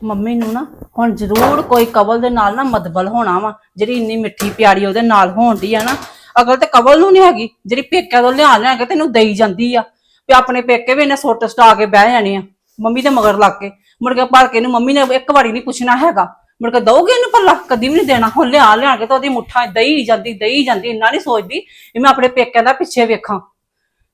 ਮੰਮੀ ਨੂੰ ਨਾ ਹੁਣ ਜ਼ਰੂਰ ਕੋਈ ਕਵਲ ਦੇ ਨਾਲ ਨਾ ਮਦਬਲ ਹੋਣਾ ਵਾ, ਜਿਹੜੀ ਇੰਨੀ ਮਿੱਠੀ ਪਿਆਰੀ ਉਹਦੇ ਨਾਲ ਹੋਣ ਦੀ ਆ ਨਾ। ਅਗਰ ਤੇ ਕਵਲ ਨੂੰ ਨਹੀਂ ਹੈਗੀ, ਜਿਹੜੀ ਪੇਕਿਆਂ ਤੋਂ ਲਿਆ ਲਿਆ ਕੇ ਤੈਨੂੰ ਦੇਈ ਜਾਂਦੀ ਆ, ਵੀ ਆਪਣੇ ਪੇਕੇ ਵੀ ਇਹਨੇ ਸੁੱਟ ਸਟਾ ਕੇ ਬਹਿ ਜਾਣੇ ਆ, ਮੰਮੀ ਦੇ ਮਗਰ ਲੱਗ ਕੇ। ਮੁੜ ਕੇ ਭਰ ਕੇ ਨੂੰ ਮੰਮੀ ਨੇ ਇੱਕ ਵਾਰੀ ਨਹੀਂ ਪੁੱਛਣਾ ਹੈਗਾ, ਮੁੜ ਕੇ ਦਊਗੇ ਇਹਨੂੰ ਪੱਲਾ ਕਦੀ ਵੀ ਨਹੀਂ ਦੇਣਾ। ਹੁਣ ਲਿਆ ਲਿਆ ਕੇ ਤਾਂ ਉਹਦੀ ਮੁੱਠਾਂ ਦਈ ਜਾਂਦੀ ਦਈ ਜਾਂਦੀ, ਇੰਨਾ ਨਹੀਂ ਸੋਚਦੀ ਵੀ ਮੈਂ ਆਪਣੇ ਪੇਕਿਆਂ ਦਾ ਪਿੱਛੇ ਵੇਖਾਂ।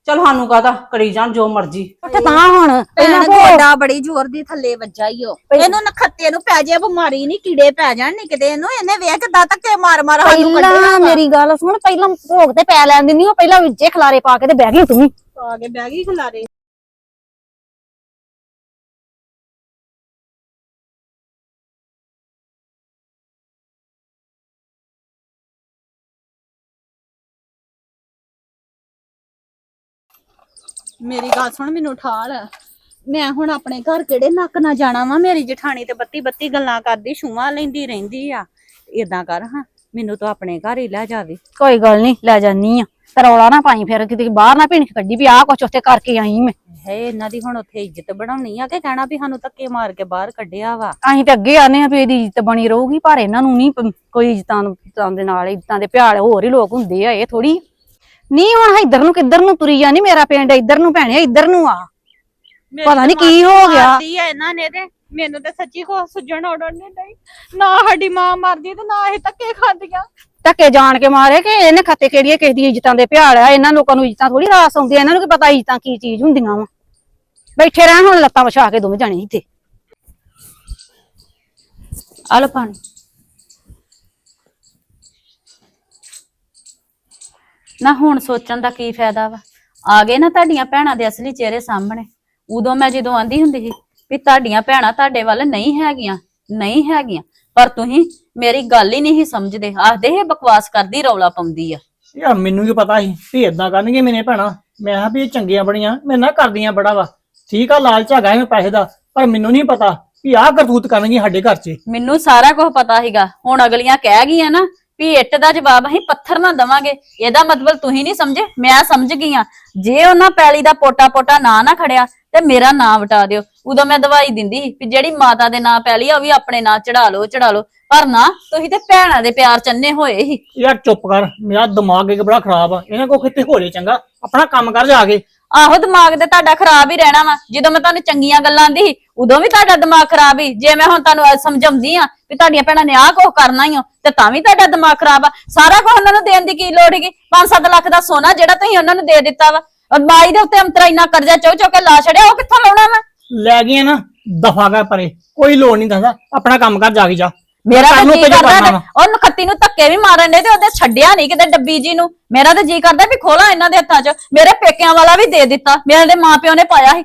ਚਲ ਸਾਨੂੰ ਕਾਹਦਾ ਕਰੀ ਜਾਣ ਜੋ ਮਰਜ਼ੀ। ਉੱਠ ਤਾਂ ਹੁਣ ਪਹਿਲਾਂ ਭੈਣ ਭੋਗ ਗੋਡਾ ਬੜੀ ਜ਼ੋਰ ਦੀ ਥੱਲੇ ਵੱਜਾ ਈ ਓ ਇਹਨੂੰ ਨਖੱਤੇ ਨੂੰ ਪੈ ਜੇ ਬਿਮਾਰੀ ਨਹੀਂ ਕੀੜੇ ਪੈ ਜਾਣ ਨੀ ਕਿਤੇ ਇਹਨੂੰ ਇਹਨੇ ਵੇਖ ਕਿਦਾਂ ਧੱਕੇ ਮਾਰ ਮਾਰ ਸਾਨੂੰ ਕੱਢਿਆ ਪਹਿਲਾਂ ਮੇਰੀ ਗੱਲ ਸੁਣ ਪਹਿਲਾਂ ਭੋਗ ਤੇ ਪੈ ਲੈਣ ਦਿੰਦੀ ਉਹ ਪਹਿਲਾਂ ਵਿੱਚੇ ਖਲਾਰੇ ਪਾ ਕੇ ਤੇ ਬਹਿ ਗਈ ਤੂੰ ਆ ਕੇ ਬਹਿ ਗਈ ਖਲਾਰੇ। ਮੇਰੀ ਗੱਲ ਸੁਣ ਮੈਨੂੰ ਠਾਲ ਮੈਂ ਹੁਣ ਆਪਣੇ ਘਰ ਕਿਹੜੇ ਨੱਕ ਨਾ ਜਾਣਾ ਵਾ? ਮੇਰੀ ਜਠਾਣੀ ਤੇ ਬੱਤੀ ਬੱਤੀ ਗੱਲਾਂ ਕਰਦੀ ਛੂਆਂ ਲੈਂਦੀ ਰਹਿੰਦੀ ਆ। ਇਦਾਂ ਕਰ ਹਾਂ ਮੈਨੂੰ ਤਾਂ ਆਪਣੇ ਘਰ ਹੀ ਲੈ ਜਾਵੇ। ਕੋਈ ਗੱਲ ਨਹੀਂ ਲੈ ਜਾਨੀ ਆ। ਤੇ ਰੌਲਾ ਨਾ ਪਾਈ ਫਿਰ ਕਿਤੇ ਬਾਹਰ ਨਾ ਭਿਣਕ ਕੱਢੀ ਵੀ ਆਹ ਕੁਛ ਉੱਥੇ ਕਰਕੇ ਆਈ ਮੈਂ। ਹੈ ਇਹਨਾਂ ਦੀ ਹੁਣ ਉੱਥੇ ਇੱਜ਼ਤ ਬਣਾਉਣੀ ਆ ਕਿ ਕਹਿਣਾ ਵੀ ਸਾਨੂੰ ਧੱਕੇ ਮਾਰ ਕੇ ਬਾਹਰ ਕੱਢਿਆ ਵਾ? ਅਸੀਂ ਤੇ ਅੱਗੇ ਆਨੇ ਆ ਵੀ ਇਹਦੀ ਇੱਜ਼ਤ ਬਣੀ ਰਹੂਗੀ ਪਰ ਇਹਨਾਂ ਨੂੰ ਨਹੀਂ ਕੋਈ ਇੱਜ਼ਤਾਂ ਦੇ ਨਾਲ ਇੱਜ਼ਤਾਂ ਦੇ ਪਿਆਲ ਹੋਰ ਹੀ ਲੋਕ ਹੁੰਦੇ ਆ ਇਹ ਥੋੜੀ ਨਹੀਂ ਹੁਣ ਇੱਧਰ ਨੂੰ ਕਿੱਧਰ ਨੂੰ ਤੁਰੀ ਜਾਨੀ ਮੇਰਾ ਪਿੰਡ ਇੱਧਰ ਨੂੰ ਭੈਣੇ ਇੱਧਰ ਨੂੰ ਆ। ਪਤਾ ਨੀ ਕੀ ਹੋ ਗਿਆ। ਮਾਰਦੀ ਆ ਇਹਨਾਂ ਨੇ ਤੇ ਮੈਨੂੰ ਤੇ ਸੱਚੀ ਕੋ ਸੁਝਣ ਉੜਨ ਨਹੀਂ ਡਈ। ਨਾ ਸਾਡੀ ਮਾਂ ਮਰਦੀ ਤੇ ਨਾ ਇਹ ਧੱਕੇ ਖਾਂਦੀਆਂ। ਧੱਕੇ ਜਾਣ ਕੇ ਮਾਰੇ ਕਿ ਇਹਨੇ ਖਾਤੇ ਕਿਹੜੀਆਂ ਕਿਸੇ ਦੀ ਇੱਜ਼ਤਾਂ ਦੇ ਪਿਆਲ ਆ? ਇਹਨਾਂ ਲੋਕਾਂ ਨੂੰ ਇੱਜ਼ਤਾਂ ਥੋੜੀ ਰਾਸ ਆਉਂਦੀਆਂ ਇਹਨਾਂ ਨੂੰ ਕੀ ਪਤਾ ਇੱਜ਼ਤਾਂ ਕੀ ਚੀਜ਼ ਹੁੰਦੀਆਂ ਵਾ। ਬੈਠੇ ਰਹਿਣ ਹੁਣ ਲੱਤਾਂ ਵਿਛਾ ਕੇ ਦੋਵੇਂ ਜਾਣੇ ਇੱਥੇ। ਆ ਲੋ ਪਾਣੀ। ਨਾ ਹੁਣ ਸੋਚਣ ਦਾ ਕੀ ਫਾਇਦਾ ਵਾ? ਆ ਗਏ ਨਾ ਤੁਹਾਡੀਆਂ ਭੈਣਾਂ ਦੇ ਅਸਲੀ ਚਿਹਰੇ ਸਾਹਮਣੇ। ਉਦੋਂ ਮੈਂ ਜਦੋਂ ਆਂਦੀ ਹੁੰਦੀ ਸੀ ਵੀ ਤੁਹਾਡੀਆਂ ਭੈਣਾਂ ਤੁਹਾਡੇ ਵੱਲ ਨਹੀਂ ਹੈਗੀਆਂ ਨਹੀਂ ਹੈਗੀਆਂ ਪਰ ਤੁਸੀਂ ਮੇਰੀ ਗੱਲ ਹੀ ਨਹੀਂ ਸਮਝਦੇ। ਆਖਦੇ ਇਹ ਬਕਵਾਸ ਕਰਦੀ ਰੌਲਾ ਪਾਉਂਦੀ ਆ। ਯਾਰ ਮੈਨੂੰ ਕੀ ਪਤਾ ਸੀ ਵੀ ਇਦਾਂ ਕਰਨਗੇ ਮੇਰੇ ਭੈਣਾਂ। ਮੈਂ ਕਿਹਾ ਵੀ ਇਹ ਚੰਗੀਆਂ ਬੜੀਆਂ ਮੇਰੇ ਨਾਲ ਕਰਦੀਆਂ ਬੜਾ ਵਾ। ਠੀਕ ਆ ਲਾਲਚ ਹੈਗਾ ਐਵੇਂ ਪੈਸੇ ਦਾ ਪਰ ਮੈਨੂੰ ਨਹੀਂ ਪਤਾ ਵੀ ਆਹ ਕਰਤੂਤ ਕਰਨਗੀ ਸਾਡੇ ਘਰ 'ਚ। ਮੈਨੂੰ ਸਾਰਾ ਕੁਝ ਪਤਾ ਸੀਗਾ। ਹੁਣ ਅਗਲੀਆਂ ਕਹਿ ਗਈਆਂ ਨਾ ਵੀ ਇੱਟ ਦਾ ਜਵਾਬ ਅਸੀਂ ਪੱਥਰ ਨਾ ਦਵਾਂਗੇ। ਇਹਦਾ ਮਤਲਬ ਤੁਸੀਂ ਨਹੀਂ ਸਮਝੇ ਮੈਂ ਸਮਝ ਗਈ ਆ ਜੇ ਉਹਨਾਂ ਪੈਲੀ ਦਾ ਪੋਟਾ ਪੋਟਾ ਨਾਂ ਨਾ ਖੜਿਆ ਤੇ ਮੇਰਾ ਨਾਂ ਵਟਾ ਦਿਓ। ਉਦੋਂ ਮੈਂ ਦਵਾਈ ਦਿੰਦੀ ਸੀ ਵੀ ਜਿਹੜੀ ਮਾਤਾ ਦੇ ਨਾਂ ਪੈਲੀ ਆ ਉਹ ਵੀ ਆਪਣੇ ਨਾਂ ਚੜਾ ਲਓ ਚੜਾ ਲਓ। ਪਰ ਨਾ ਤੁਸੀਂ ਤੇ ਭੈਣਾਂ ਦੇ ਪਿਆਰ ਚੰਨੇ ਹੋਏ ਸੀ। ਯਾਰ ਚੁੱਪ ਕਰ ਮੇਰਾ ਦਿਮਾਗ ਇੱਕ ਬੜਾ ਖਰਾਬ ਆ। ਇਹਨਾਂ ਕੋ ਕਿਤੇ ਹੋ ਜੇ ਚੰਗਾ ਆਪਣਾ ਕੰਮ ਕਰ ਜਾ ਕੇ। ਆਹੋ ਦਿਮਾਗ ਤੇ ਤੁਹਾਡਾ ਖਰਾਬ ਹੀ ਰਹਿਣਾ ਵਾ। ਜਦੋਂ ਮੈਂ ਤੁਹਾਨੂੰ ਚੰਗੀਆਂ ਗੱਲਾਂ ਦੀ ਉਦੋਂ ਵੀ ਤੁਹਾਡਾ ਦਿਮਾਗ ਖਰਾਬ ਹੀ। ਜੇ ਮੈਂ ਹੁਣ ਤੁਹਾਨੂੰ ਅੱਜ ਸਮਝਾਉਂਦੀ ਆ ਵੀ ਤੁਹਾਡੀਆਂ ਭੈਣਾਂ ਨੇ ਆਹ ਕੁਝ ਕਰਨਾ ਹੀ ਹੋ ਤੇ ਤਾਂ ਵੀ ਤੁਹਾਡਾ ਦਿਮਾਗ ਖਰਾਬ ਆ। ਸਾਰਾ ਕੁਝ ਉਹਨਾਂ ਨੂੰ ਦੇਣ ਦੀ ਕੀ ਲੋੜ ਹੈਗੀ? 5-7 ਲੱਖ ਦਾ ਸੋਨਾ ਜਿਹੜਾ ਤੁਸੀਂ ਉਹਨਾਂ ਨੂੰ ਦੇ ਦਿੱਤਾ ਵਾ। ਔਰ ਬਾਈ ਦੇ ਉੱਤੇ ਅੰਤਰਾ ਇੰਨਾ ਕਰਜ਼ਾ ਚੋ ਚੋ ਕੇ ਲਾ ਛੜਿਆ ਉਹ ਕਿੱਥੋਂ ਲਾਉਣਾ ਵਾ? ਲੈ ਗਈਆਂ ਨਾ ਦਫਾ ਕਰ ਪਰੇ। ਕੋਈ ਲੋੜ ਨਹੀਂ ਦੱਸਦਾ ਆਪਣਾ ਕੰਮ ਕਰ ਜਾ ਕੇ ਜਾ। ਮੇਰਾ ਤਾਂ ਜੀ ਕਰਦਾ ਕਰਨਾ ਤੇ ਉਹ ਨਖੱਤੀ ਨੂੰ ਧੱਕੇ ਵੀ ਮਾਰਨ ਦੇ ਤੇ ਉਹਦੇ ਛੱਡਿਆ ਨਹੀਂ ਕਿਤੇ ਡੱਬੀ ਜੀ ਨੂੰ। ਮੇਰਾ ਤਾਂ ਜੀ ਕਰਦਾ ਵੀ ਖੋਲਾ ਇਹਨਾਂ ਦੇ ਹੱਥਾਂ 'ਚ। ਮੇਰੇ ਪੇਕਿਆਂ ਵਾਲਾ ਵੀ ਦੇ ਦਿੱਤਾ। ਮੇਰੇ ਦੇ ਮਾਪਿਓ ਨੇ ਪਾਇਆ ਸੀ।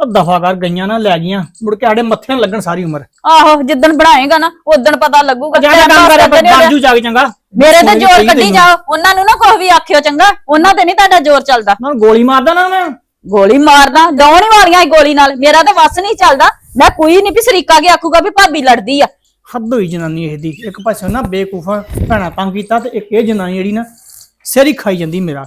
ਉਹ ਦਫਾ ਕਰ ਗਈਆਂ ਨਾ ਲੈ ਗਈਆਂ। ਮੁੜ ਕੇ ਸਾਡੇ ਮੱਥੇ ਨਾਲ ਲੱਗਣ ਸਾਰੀ ਉਮਰ। ਆਹੋ ਜਿੱਦਣ ਬਣਾਏਗਾ ਨਾ ਉਦੋਂ ਪਤਾ ਲੱਗੂਗਾ। ਜਾ ਤੇਰਾ ਕੰਮ ਪਾਸ ਕਰ ਕਰਦੇ ਨੇ ਉਹਦੇ- ਬਾਜੂ ਜਾ ਕੇ ਚੰਗਾ। ਮੇਰੇ ਤੇ ਜ਼ੋਰ ਕੱਢੀ। ਜਾਓ। ਉਹਨਾਂ ਨੂੰ ਨਾ ਕੁਝ ਵੀ ਆਖਿਓ ਚੰਗਾ। ਉਹਨਾਂ ਤੇ ਨਹੀਂ ਤੁਹਾਡਾ ਜ਼ੋਰ ਚੱਲਦਾ। ਨਾ ਗੋਲੀ ਮਾਰਦਾ ਨਾ ਮੈਂ। ਗੋਲੀ ਮਾਰਦਾ ਡਾਉਣ ਹੀ ਵਾਲੀਆਂ ਗੋਲੀ ਨਾਲ। ਮੇਰਾ ਤਾਂ ਵਸ ਨਹੀਂ ਚੱਲਦਾ। ਮੈਂ ਕੋਈ ਨਹੀਂ ਵੀ ਸਰੀਕਾ ਕੇ ਆਖੂਗਾ ਵੀ ਭਾਬੀ ਲੜਦੀ ਆ। ਹੱਦ ਹੋਈ ਜਨਾਨੀ ਇਹ ਦੀ। ਇੱਕ ਪਾਸੇ ਨਾ ਬੇਕੂਫਾ ਭੈਣਾ ਤੰਗ ਕੀਤਾ ਤੇ ਇੱਕ ਇਹ ਜਨਾਨੀ ਜਿਹੜੀ ਨਾ ਸਿਰ ਹੀ ਖਾਈ ਜਾਂਦੀ ਮੇਰਾ।